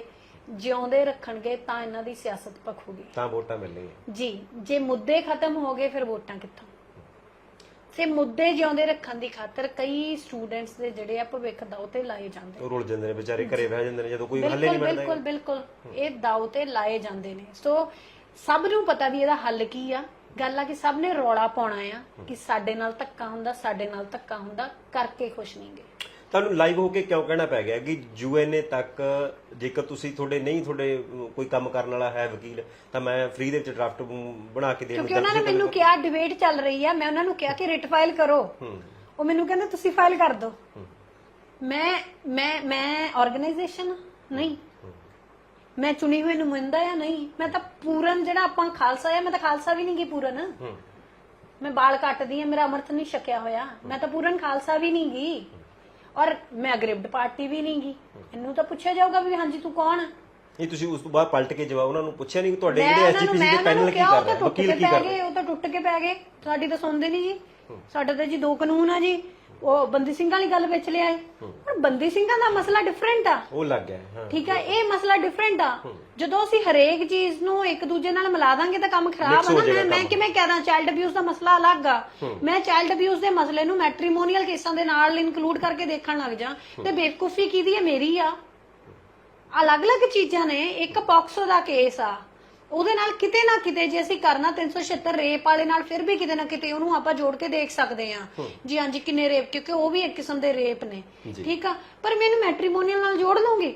ਜਿਉਂਦੇ ਰੱਖਣਗੇ ਤਾਂ ਇਹਨਾਂ ਦੀ ਸਿਆਸਤ ਪੱਖੂਗੀ ਤਾਂ ਵੋਟਾਂ ਮਿਲਣਗੀਆਂ ਜੀ ਜੇ ਮੁੱਦੇ ਖਤਮ ਹੋ ਗਏ ਫਿਰ ਵੋਟਾਂ ਕਿੱਥੋਂ? ਸੇ ਮੁੱਦੇ ਜਿਉਂਦੇ ਰੱਖਣ ਦੀ ਖਾਤਰ ਕਈ ਸਟੂਡੈਂਟਸ ਦੇ ਜਿਹੜੇ ਆ ਭਵਿੱਖ ਦਾਅ ਤੇ ਲਾਏ ਜਾਂਦੇ ਉਹ ਰੁਲ ਜਾਂਦੇ ਨੇ ਵਿਚਾਰੇ ਘਰੇ ਬਹਿ ਜਾਂਦੇ ਨੇ ਜਦੋਂ ਕੋਈ ਹੱਲੇ ਨਹੀਂ ਮਿਲਦਾ। ਬਿਲਕੁਲ ਬਿਲਕੁਲ ਇਹ ਦਾਅ ਤੇ ਲਾਏ ਜਾਂਦੇ ਨੇ। ਸੋ ਸਭ ਨੂੰ ਪਤਾ ਵੀ ਇਹਦਾ ਹੱਲ ਕੀ ਆ। ਗੱਲ ਆ ਕਿ ਸਭ ਨੇ ਰੌਲਾ ਪਾਉਣਾ ਆ ਕਿ ਸਾਡੇ ਨਾਲ ਧੱਕਾ ਹੁੰਦਾ ਸਾਡੇ ਨਾਲ ਧੱਕਾ ਹੁੰਦਾ ਕਰਕੇ ਖੁਸ਼ ਨਹੀਂਗੇ ਤੁਹਾਨੂੰ ਲਾਈਵ ਹੋ ਕੇ ਕਿਉਂ ਕਹਿਣਾ ਪੈ ਗਿਆ ਕਿ ਯੂਐਨਏ ਤੱਕ ਜੇਕਰ ਤੁਸੀਂ ਤੁਹਾਡੇ ਨਹੀਂ ਤੁਹਾਡੇ ਕੋਈ ਕੰਮ ਕਰਨ ਵਾਲਾ ਹੈ ਵਕੀਲ ਤਾਂ ਮੈਂ ਫ੍ਰੀ ਦੇ ਵਿੱਚ ਡਰਾਫਟ ਬਣਾ ਕੇ ਦੇਣ ਕਿਉਂਕਿ ਉਹਨਾਂ ਨੇ ਮੈਨੂੰ ਕਿਹਾ ਡਿਬੇਟ ਚੱਲ ਰਹੀ ਆ ਮੈਂ ਉਹਨਾਂ ਨੂੰ ਕਿਹਾ ਕਿ ਰਿਟ ਫਾਈਲ ਕਰੋ। ਉਹ ਮੈਨੂੰ ਕਹਿੰਦੇ ਤੁਸੀਂ ਫਾਈਲ ਕਰ ਦਿਓ। ਮੈਂ ਮੈਂ ਮੈਂ ਆਰਗੇਨਾਈਜੇਸ਼ਨ ਨਹੀਂ। ਮੈਂ ਚੁਣੀ ਹੋਈ ਨੁਮਾਇੰਦਾ ਆ ਨਹੀਂ? ਮੈਂ ਤਾਂ ਪੂਰਨ ਜਿਹੜਾ ਆਪਾਂ ਖਾਲਸਾ ਆ ਮੈਂ ਤਾਂ ਖਾਲਸਾ ਵੀ ਨਹੀਂ ਗੀ ਪੂਰਨ। ਹੂੰ। ਮੈਂ ਬਾਲ ਕੱਟਦੀ ਆ ਮੇਰਾ ਅਮਰਤ ਨਹੀਂ ਛਕਿਆ ਹੋਇਆ। ਮੈਂ ਤਾਂ ਪੂਰਨ ਖਾਲਸਾ ਵੀ ਨਹੀਂ ਗੀ। ਔਰ ਮੈਂ ਅਗਰਿਵਡ ਪਾਰਟੀ ਵੀ ਨਹੀਂ ਗਈ ਇਹਨੂੰ ਤਾਂ ਪੁੱਛਿਆ ਜਾਊਗਾ ਵੀ ਹਾਂਜੀ ਤੂੰ ਕੌਣ? ਆ ਨਹੀਂ ਤੁਸੀਂ ਉਸ ਤੋਂ ਬਾਅਦ ਪਲਟ ਕੇ ਜਵਾਬ ਉਹਨਾਂ ਨੂੰ ਪੁੱਛਿਆ ਨਹੀਂ ਕਿ ਤੁਹਾਡੇ ਮੈਂ ਜਿਹੜੇ ਉਹਨਾਂ ਨੂੰ ਐਸਜੀਪੀਸੀ ਮੈਂ ਦੇ ਉਹਨਾਂ ਪੈਨਲ ਨੂੰ ਕੀ ਕਿਹਾ ਕਰ ਉਹ ਤਾਂ ਰਹੇ? ਟੁੱਟ ਵਕੀਲ ਕੇ ਕੀ ਪੈ ਕਰ ਗਏ ਰਹੇ ਉਹ ਤਾਂ ਟੁੱਟ ਕੇ ਪੈ ਗਏ। ਸਾਡੀ ਤਾਂ ਸੁਣਦੇ ਨਹੀਂ ਜੀ। ਸਾਡਾ ਤਾਂ ਜੀ ਦੋ ਕਾਨੂੰਨ ਆ ਜੀ। ਉਹ ਬੰਦੀ ਸਿੰਘਾਂ ਵਾਲੀ ਗੱਲ ਵਿੱਚ ਲਿਆਏ ਹੁਣ ਬੰਦੀ ਸਿੰਘਾਂ ਦਾ ਮਸਲਾ ਡਿਫਰੈਂਟ ਆ। ਉਹ ਲੱਗ ਗਿਆ ਹਾਂ। ਠੀਕ ਆ ਇਹ ਮਸਲਾ ਡਿਫਰੈਂਟ ਆ। ਜਦੋਂ ਅਸੀਂ ਹਰੇਕ ਚੀਜ਼ ਨੂੰ ਇੱਕ ਦੂਜੇ ਨਾਲ ਮਿਲਾ ਦਾਂਗੇ ਤਾਂ ਕੰਮ ਖਰਾਬ ਆ ਨਾ। ਮੈਂ ਮੈਂ। ਕਿਵੇਂ ਕਹਦਾ ਚਾਈਲਡ ਅਬਿਊਜ਼ ਦਾ ਮਸਲਾ ਅਲੱਗ ਆ। ਮੈਂ ਚਾਈਲਡ ਅਬਿਊਜ਼ ਦੇ ਮਸਲੇ ਨੂੰ ਮੈਟ੍ਰੀਮੋਨੀਅਲ ਕੇਸਾਂ ਦੇ ਨਾਲ ਇਨਕਲੂਡ ਕਰਕੇ ਦੇਖਣ ਲੱਗ ਜਾ। ਤੇ ਬੇਵਕੂਫੀ ਕਿਹਦੀ ਹੈ ਮੇਰੀ ਆ। ਅਲੱਗ-ਅਲੱਗ ਚੀਜ਼ਾਂ ਨੇ। ਇੱਕ ਪੌਕਸੋ ਦਾ ਕੇਸ ਆ। ਉਹਦੇ ਨਾਲ ਕਿਤੇ ਨਾ ਕਿਤੇ ਜੇ ਅਸੀਂ ਕਰਨਾ 376 ਰੇਪ ਵਾਲੇ ਨਾਲ ਫਿਰ ਵੀ ਕਿਤੇ ਨਾ ਕਿਤੇ ਉਹਨੂੰ ਆਪਾਂ ਜੋੜ ਕੇ ਦੇਖ ਸਕਦੇ ਆ ਜੀ ਹਾਂਜੀ ਕਿੰਨੇ ਰੇਪ ਕਿਉਂਕਿ ਉਹ ਵੀ ਇੱਕ ਕਿਸਮ ਦੇ ਰੇਪ ਨੇ। ਠੀਕ ਆ? ਪਰ ਮੈਨੂੰ ਮੈਟ੍ਰੀਮੋਨੀਅਲ ਨਾਲ ਜੋੜ ਲੂੰਗੀ?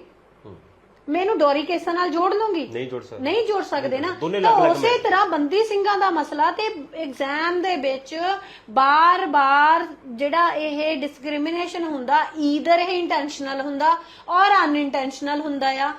ਮੈਨੂੰ ਡੋਰੀ ਕੇਸਾਂ ਨਾਲ ਜੋੜ ਲੂੰਗੀ? ਨਹੀਂ ਜੁੜ ਸਕਦਾ। ਨਹੀਂ ਜੋੜ ਸਕਦੇ ਨਾ। ਤਾਂ ਉਸੇ ਤਰ੍ਹਾਂ ਬੰਦੀ ਸਿੰਘਾਂ ਦਾ ਮਸਲਾ ਤੇ ਐਗਜ਼ਾਮ ਦੇ ਵਿੱਚ ਬਾਰ-ਬਾਰ ਜਿਹੜਾ ਇਹ ਡਿਸਕ੍ਰਿਮੀਨੇਸ਼ਨ ਹੁੰਦਾ ਈਦਰ ਇਹ ਇੰਟੈਂਸ਼ਨਲ ਹੁੰਦਾ ਔਰ ਅਨਇੰਟੈਂਸ਼ਨਲ ਹੁੰਦਾ ਆ।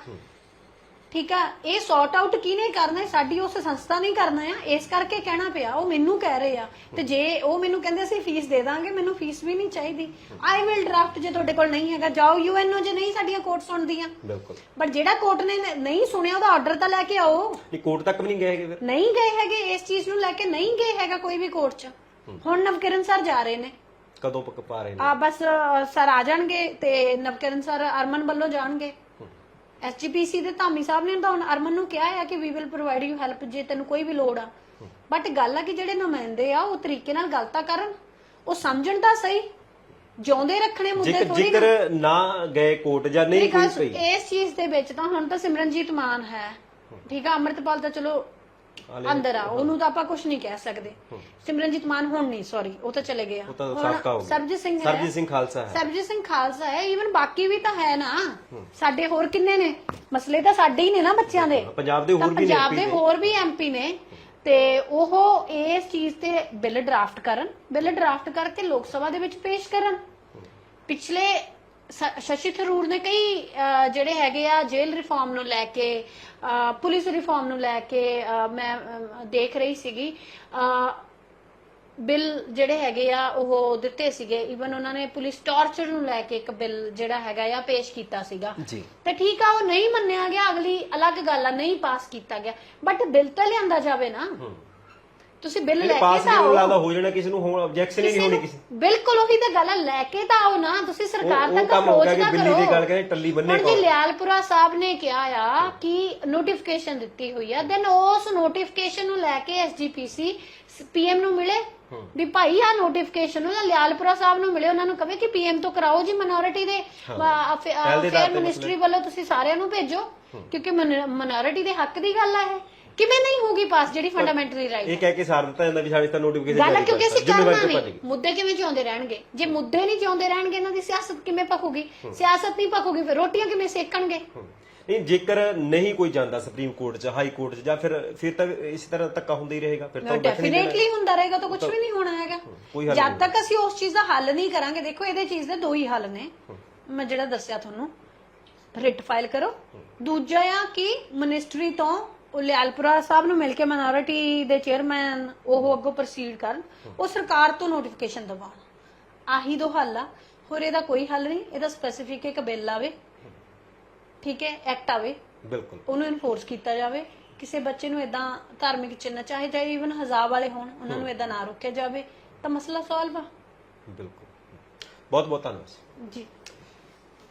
ਠੀਕ ਆ? ਇਹ ਸੌਟ ਆਊਟ ਕਿਹਨੇ ਕਰਨਾ ਹੈ? ਸਾਡੀ ਉਸ ਸੰਸਥਾ ਨੇ ਕਰਨਾ ਆ। ਇਸ ਕਰਕੇ ਕਹਿਣਾ ਪਿਆ ਉਹ ਮੈਨੂੰ ਕਹਿ ਰਹੇ ਆ। ਤੇ ਜੇ ਉਹ ਮੈਨੂੰ ਕਹਿੰਦੇ ਅਸੀਂ ਫੀਸ ਦੇ ਦਾਂਗੇ ਮੈਨੂੰ ਫੀਸ ਵੀ ਨਹੀਂ ਚਾਹੀਦੀ। ਆਈ ਵਿਲ ਡਰਾਫਟ ਜੇ ਤੁਹਾਡੇ ਕੋਲ ਨਹੀਂ ਹੈਗਾ। ਜਾਓ ਯੂਐਨਓ ਜੇ ਨਹੀਂ ਸਾਡੀਆਂ ਕੋਰਟ ਸੁਣਦੀਆਂ। ਬਿਲਕੁਲ। ਬਟ ਜਿਹੜਾ ਕੋਰਟ ਨੇ ਨਹੀਂ ਸੁਣਿਆ ਉਹਦਾ ਆਰਡਰ ਤਾਂ ਲੈ ਕੇ ਆਓ। ਨਹੀਂ ਕੋਰਟ ਤੱਕ ਵੀ ਨਹੀਂ ਗਏ ਹੈਗੇ ਫਿਰ। ਨਹੀਂ ਗਏ ਹੈਗੇ ਇਸ ਚੀਜ਼ ਨੂੰ ਲੈ ਕੇ ਨਹੀਂ ਗਏ ਹੈਗਾ ਕੋਈ ਵੀ ਕੋਰਟ 'ਚ। ਹੁਣ ਨਵਕਿਰਨ ਸਰ ਜਾ ਰਹੇ ਨੇ। ਕਦੋਂ ਪੱਕ ਪਾ ਰਹੇ ਨੇ? ਆ ਬਸ ਸਰ ਆ ਜਾਣਗੇ ਤੇ ਨਵਕਿਰਨ ਸਰ ਅਰਮਨ ਵੱਲੋਂ ਜਾਣਗੇ। ਐਸਜੀਪੀਸੀ ਦੇ ਧਾਮੀ ਸਾਹਿਬ ਨੇ ਤਾਂ ਹੁਣ ਅਰਮਨ ਨੂੰ ਕਿਹਾ ਹੈ ਕਿ we will provide you help ਜੇ ਤੈਨੂੰ ਕੋਈ ਵੀ ਲੋੜ ਆ। ਬਟ ਗੱਲ ਆ ਕਿ ਜਿਹੜੇ ਨੁਮਾਇੰਦੇ ਆ ਉਹ ਤਰੀਕੇ ਨਾਲ ਗੱਲ ਤਾਂ ਕਰਨ। ਉਹ ਸਮਝਣ ਤਾਂ ਸਹੀ। ਜਿਉਂਦੇ ਰੱਖਣੇ ਮੁੱਦੇ ਥੋੜੀ ਜੇਕਰ ਨਾ ਗਏ ਕੋਰਟ ਜਾਂ ਨਹੀਂ ਕੋਈ ਸਹੀ। ਇਸ ਚੀਜ਼ ਦੇ ਵਿੱਚ ਤਾਂ ਹੁਣ ਤਾਂ ਸਿਮਰਨਜੀਤ ਮਾਨ ਹੈ। ਠੀਕ ਆ ਅੰਮ੍ਰਿਤਪਾਲ ਤਾਂ ਚਲੋ ਹਾਲੇ- ਅੰਦਰ ਆ ਉਹਨੂੰ ਤਾਂ ਆਪਾਂ ਕੁਝ ਨਹੀਂ ਕਹਿ ਸਕਦੇ। ਸਿਮਰਨਜੀਤ ਮਾਨ ਹੁਣ ਨਹੀਂ ਸੌਰੀ ਉਹ ਤਾਂ ਚਲੇ ਗਿਆ। ਉਹ ਤਾਂ ਹੁਣ ਸਾਬਕਾ ਹੋ ਗਿਆ। ਸਰਬਜੀਤ ਸਿੰਘ ਹੈ। ਸਰਬਜੀਤ ਸਿੰਘ ਖਾਲਸਾ ਹੈ। ਸਰਬਜੀਤ ਸਿੰਘ ਖਾਲਸਾ ਹੈ ਈਵਨ ਬਾਕੀ ਵੀ ਤਾਂ ਹੈ ਨਾ। ਸਾਡੇ ਹੋਰ ਕਿੰਨੇ ਨੇ? ਮਸਲੇ ਤਾਂ ਸਾਡੇ ਹੀ ਨੇ ਨਾ ਬੱਚਿਆਂ ਦੇ। ਪੰਜਾਬ ਦੇ ਤਾਂ ਹੋਰ ਵੀ ਨੇ ਪੰਜਾਬ ਦੇ। ਹੋਰ ਵੀ ਐਮਪੀ ਨੇ। ਤੇ ਉਹ ਇਸ ਚੀਜ਼ ਤੇ ਬਿੱਲ ਡਰਾਫਟ ਕਰਨ ਬਿੱਲ ਡਰਾਫਟ ਕਰਕੇ ਲੋਕ ਸਭਾ ਦੇ ਵਿੱਚ ਪੇਸ਼ ਕਰਨ। ਪਿਛਲੇ ਸ਼ਸ਼ੀ ਥਰੂਰ ਨੇ ਕਈ ਜਿਹੜੇ ਹੈਗੇ ਆ ਜੇਲ੍ਹ ਰਿਫਾਰਮ ਨੂੰ ਲੈ ਕੇ ਪੁਲਿਸ ਰਿਫਾਰਮ ਨੂੰ ਲੈ ਕੇ ਮੈਂ ਦੇਖ ਰਹੀ ਸੀਗੀ। ਬਿੱਲ ਜਿਹੜੇ ਹੈਗੇ ਆ ਉਹ ਦਿੱਤੇ ਸੀਗੇ। ਇਵਨ ਉਹਨਾਂ ਨੇ ਪੁਲਿਸ ਟਾਰਚਰ ਨੂੰ ਲੈ ਕੇ ਇੱਕ ਬਿੱਲ ਜਿਹੜਾ ਹੈਗਾ ਆ ਪੇਸ਼ ਕੀਤਾ ਸੀਗਾ। ਜੀ। ਤੇ ਠੀਕ ਆ ਉਹ ਨਹੀਂ ਮੰਨਿਆ ਗਿਆ। ਅਗਲੀ ਅਲੱਗ ਗੱਲ ਆ ਨਹੀਂ ਪਾਸ ਕੀਤਾ ਗਿਆ। ਬਟ ਬਿੱਲ ਤਾਂ ਲਿਆਂਦਾ ਜਾਵੇ ਨਾ। ਤੁਸੀਂ ਬਿੱਲ ਲੈ ਕੇ ਤਾਂ ਨਹੀਂ ਆਓ। ਲੱਗਦਾ ਹੋ ਜਾਣਾ ਕਿਸੇ ਨੂੰ ਹੁਣ ਆਬਜੈਕਸ਼ਨ ਹੀ ਨਹੀਂ ਕਿਸੇ ਹੋਣੀ ਨੂੰ- ਕਿਸੇ ਬਿਲਕੁਲ ਉਹੀ ਤਾਂ ਗੱਲ ਲੈ ਕੇ ਤਾਂ ਆਓ ਨਾ ਤੁਸੀਂ ਸਰਕਾਰ ਉਹ- ਉਹ ਤੱਕ ਕੰਮ ਹੋ ਗਿਆ ਅਪਰੋਚ ਕਿ ਬਿੱਲੀ ਕਰੋ। ਦੀ ਗੱਲ ਕਹਿੰਦੇ ਟੱਲੀ ਬੰਨੇ ਹੁਣ ਜੀ ਕੌਣ? ਲਿਆਲਪੁਰਾ ਸਾਹਿਬ ਨੇ ਕਿਹਾ ਆ ਕਿ ਨੋਟੀਫਿਕੇਸ਼ਨ ਦਿੱਤੀ ਹੋਈ ਆ ਦੈਨ ਉਸ ਨੋਟੀਫਿਕੇਸ਼ਨ ਨੂੰ ਲੈ ਕੇ ਐਸਜੀਪੀਸੀ ਪੀਐਮ ਨੂੰ ਮਿਲੇ ਵੀ ਭਾਈ ਆ ਨੋਟੀਫਿਕੇਸ਼ਨ ਨੂੰ ਜਾਂ ਲਿਆਲਪੁਰਾ ਸਾਹਿਬ ਨੂੰ ਮਿਲੇ ਉਹਨਾਂ ਨੂੰ ਕਹੇ ਕਿ ਪੀਐਮ ਤੋਂ ਕਰਾਓ ਜੀ ਮਿਨੋਰਿਟੀ ਦੇ ਪਹਿਲ ਦੇ ਫੇਅਰ ਮਿਨਿਸਟਰੀ ਵੱਲੋਂ ਤੁਸੀਂ ਸਾਰਿਆਂ ਨੂੰ ਭੇਜੋ ਕਿਉਂਕਿ ਮਿਨੋਰਿਟੀ ਦੇ ਹੱਕ ਦੀ ਗੱਲ ਆ ਇਹ। ਕਿਵੇਂ ਨਹੀਂ ਹੋਗੀ ਪਾਸ ਜਿਹੜੀ ਫੰਡਾਮੈਂਟਲੀ ਰਾਈਟ ਇਹ ਕਹਿ ਕੇ ਸਾਰ ਦਿੱਤਾ ਜਾਂਦਾ ਵੀ ਸਾਡੇ ਤਾਂ ਨੋਟੀਫਿਕੇਸ਼ਨ ਗੱਲ ਕਿਉਂਕਿ ਅਸੀਂ ਕਰਨਾ ਨਹੀਂ। ਮੁੱਦੇ ਕਿਵੇਂ ਜਿਉਂਦੇ ਰਹਿਣਗੇ? ਜੇ ਮੁੱਦੇ ਨਹੀਂ ਜਿਉਂਦੇ ਰਹਿਣਗੇ ਇਹਨਾਂ ਦੀ ਸਿਆਸਤ ਕਿਵੇਂ ਪੱਕੂਗੀ ਸਿਆਸਤ ਨਹੀਂ ਪੱਕੂਗੀ ਫਿਰ ਰੋਟੀਆਂ ਕਿਵੇਂ ਸੇਕਣਗੇ? ਨਹੀਂ ਜੇਕਰ ਨਹੀਂ ਕੋਈ ਜਾਂਦਾ ਸੁਪਰੀਮ ਕੋਰਟ 'ਚ ਹਾਈ ਕੋਰਟ 'ਚ ਜਾਂ ਫਿਰ ਫਿਰ ਤਾਂ ਇਸ ਤਰ੍ਹਾਂ ਧੱਕਾ ਹੁੰਦਾ ਹੀ ਰਹੇਗਾ ਫਿਰ ਤਾਂ। ਡੈਫੀਨੇਟਲੀ ਹੁੰਦਾ ਰਹੇਗਾ ਤਾਂ ਕੁਝ ਵੀ ਨਹੀਂ ਹੋਣਾ ਹੈਗਾ। ਜਦ ਤੱਕ ਅਸੀਂ ਉਸ ਚੀਜ਼ ਦਾ ਹੱਲ ਨਹੀਂ ਕਰਾਂਗੇ ਦੇਖੋ ਇਹਦੇ ਚੀਜ਼ ਦੇ ਦੋ ਹੀ ਹੱਲ ਨੇ। ਮੈਂ ਜਿਹੜਾ ਦੱਸਿਆ ਤੁਹਾਨੂੰ ਰਿਟ ਫਾਈਲ ਕਰੋ। ਦੂਜਾ ਆ ਕਿ ਮਿਨਿਸਟਰੀ ਤੋਂ ਉਹ ਲਿਆਲਪੁਰਾ ਸਾਹਿਬ ਨੂੰ ਮਿਲ ਕੇ ਮਿਨੋਰਿਟੀ ਦੇ ਚੇਅਰਮੈਨ ਉਹ ਅੱਗੋਂ ਪ੍ਰੋਸੀਡ ਕਰਨ ਉਹ ਸਰਕਾਰ ਤੋਂ ਨੋਟੀਫਿਕੇਸ਼ਨ ਦਿਵਾਉਣ। ਆਹੀ ਦੋ ਹੱਲ ਆ। ਹੋਰ ਇਹਦਾ ਕੋਈ ਹੱਲ ਨਹੀਂ ਇਹਦਾ ਸਪੈਸੀਫਿਕ ਇੱਕ ਬਿੱਲ ਆਵੇ ਠੀਕ ਹੈ ਐਕਟ ਆਵੇ ਬਿਲਕੁਲ। ਉਹਨੂੰ ਇਨਫੋਰਸ ਕੀਤਾ ਜਾਵੇ। ਕਿਸੇ ਬੱਚੇ ਨੂੰ ਇਦਾਂ ਧਾਰਮਿਕ ਚਿੰਨ੍ਹ ਚਾਹੇ ਚਾਹੇ ਇਵਨ ਹਜ਼ਾਬ ਵਾਲੇ ਹੋਣ ਉਹਨਾਂ ਨੂੰ ਇਦਾਂ ਨਾ ਰੋਕਿਆ ਜਾਵੇ ਤਾਂ ਮਸਲਾ ਸੋਲਵ ਆ। ਬਿਲਕੁਲ। ਬਹੁਤ ਬਹੁਤ ਧੰਨਵਾਦ। ਜੀ।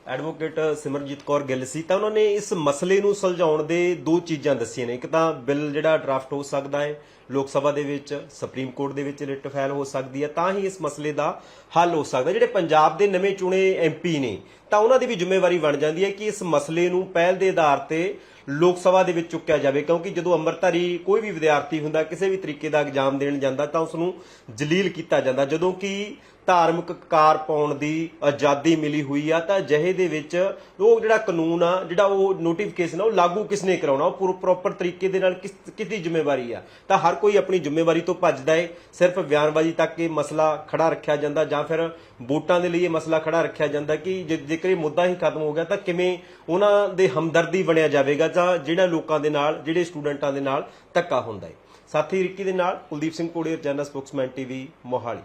ਐਡਵੋਕੇਟ ਸਿਮਰਜੀਤ ਕੌਰ ਗਿੱਲ ਸੀ, ਤਾਂ ਉਹਨਾਂ ਨੇ ਇਸ ਮਸਲੇ ਨੂੰ ਸੁਲਝਾਉਣ ਦੇ ਦੋ ਚੀਜ਼ਾਂ ਦੱਸੀਆਂ ਨੇ। ਇੱਕ ਤਾਂ ਬਿੱਲ ਜਿਹੜਾ ਡਰਾਫਟ ਹੋ ਸਕਦਾ ਹੈ, ਲੋਕ ਸਭਾ ਦੇ ਵਿੱਚ, ਸੁਪਰੀਮ ਕੋਰਟ ਦੇ ਵਿੱਚ ਰਿਟ ਫਾਈਲ ਹੋ ਸਕਦੀ ਹੈ, ਤਾਂ ਹੀ ਇਸ ਮਸਲੇ ਦਾ ਹੱਲ ਹੋ ਸਕਦਾ। ਜਿਹੜੇ ਪੰਜਾਬ ਦੇ ਨਵੇਂ ਚੁਣੇ ਐਮਪੀ ਨੇ, ਤਾਂ ਉਹਨਾਂ ਦੀ ਵੀ ਜ਼ਿੰਮੇਵਾਰੀ ਬਣ ਜਾਂਦੀ ਹੈ ਕਿ ਇਸ ਮਸਲੇ ਨੂੰ ਪਹਿਲ ਦੇ ਆਧਾਰ ਤੇ ਲੋਕ ਸਭਾ ਦੇ ਵਿੱਚ ਚੁੱਕਿਆ ਜਾਵੇ, ਕਿਉਂਕਿ ਜਦੋਂ ਅੰਮ੍ਰਿਤਧਾਰੀ ਕੋਈ ਵੀ ਵਿਦਿਆਰਥੀ ਹੁੰਦਾ, ਕਿਸੇ ਵੀ ਤਰੀਕੇ ਦਾ ਐਗਜ਼ਾਮ ਦੇਣ ਜਾਂਦਾ, ਤਾਂ ਉਸ ਨੂੰ ਜਲੀਲ ਕੀਤਾ ਜਾਂਦਾ। ਜਦੋਂ ਕਿ ਧਾਰਮਿਕ ਕਾਰ ਪਾਉਣ ਦੀ ਆਜ਼ਾਦੀ ਮਿਲੀ ਹੋਈ ਆ, ਤਾਂ ਅਜਿਹੇ ਦੇ ਵਿੱਚ ਉਹ ਜਿਹੜਾ ਕਾਨੂੰਨ ਆ, ਜਿਹੜਾ ਉਹ ਨੋਟੀਫਿਕੇਸ਼ਨ ਆ, ਉਹ ਲਾਗੂ ਕਿਸਨੇ ਕਰਾਉਣਾ? ਉਹ ਪ੍ਰੋਪਰ ਤਰੀਕੇ ਦੇ ਨਾਲ ਕਿਸ ਕਿਸ ਜ਼ਿੰਮੇਵਾਰੀ ਆ? ਤਾਂ ਹਰ ਕੋਈ ਆਪਣੀ ਜ਼ਿੰਮੇਵਾਰੀ ਤੋਂ ਭੱਜਦਾ ਏ, ਸਿਰਫ ਬਿਆਨਬਾਜ਼ੀ ਤੱਕ ਇਹ ਮਸਲਾ ਖੜਾ ਰੱਖਿਆ ਜਾਂਦਾ, ਜਾਂ ਫਿਰ ਵੋਟਾਂ ਦੇ ਲਈ ਇਹ ਮਸਲਾ ਖੜਾ ਰੱਖਿਆ ਜਾਂਦਾ ਕਿ ਜੇ- ਜੇਕਰ ਇਹ ਮੁੱਦਾ ਹੀ ਖਤਮ ਹੋ ਗਿਆ, ਤਾਂ ਕਿਵੇਂ ਉਹਨਾਂ ਦੇ ਹਮਦਰਦੀ ਬਣਿਆ ਜਾਵੇਗਾ, ਜਾਂ ਜਿਹੜਾ ਲੋਕਾਂ ਦੇ ਨਾਲ, ਜਿਹੜੇ ਸਟੂਡੈਂਟਾਂ ਦੇ ਨਾਲ ਧੱਕਾ ਹੁੰਦਾ ਏ। ਸਾਥੀ ਰਿੱਕੀ ਦੇ ਨਾਲ Kuldeep Singh Korer, general spokesman TV, Mohali.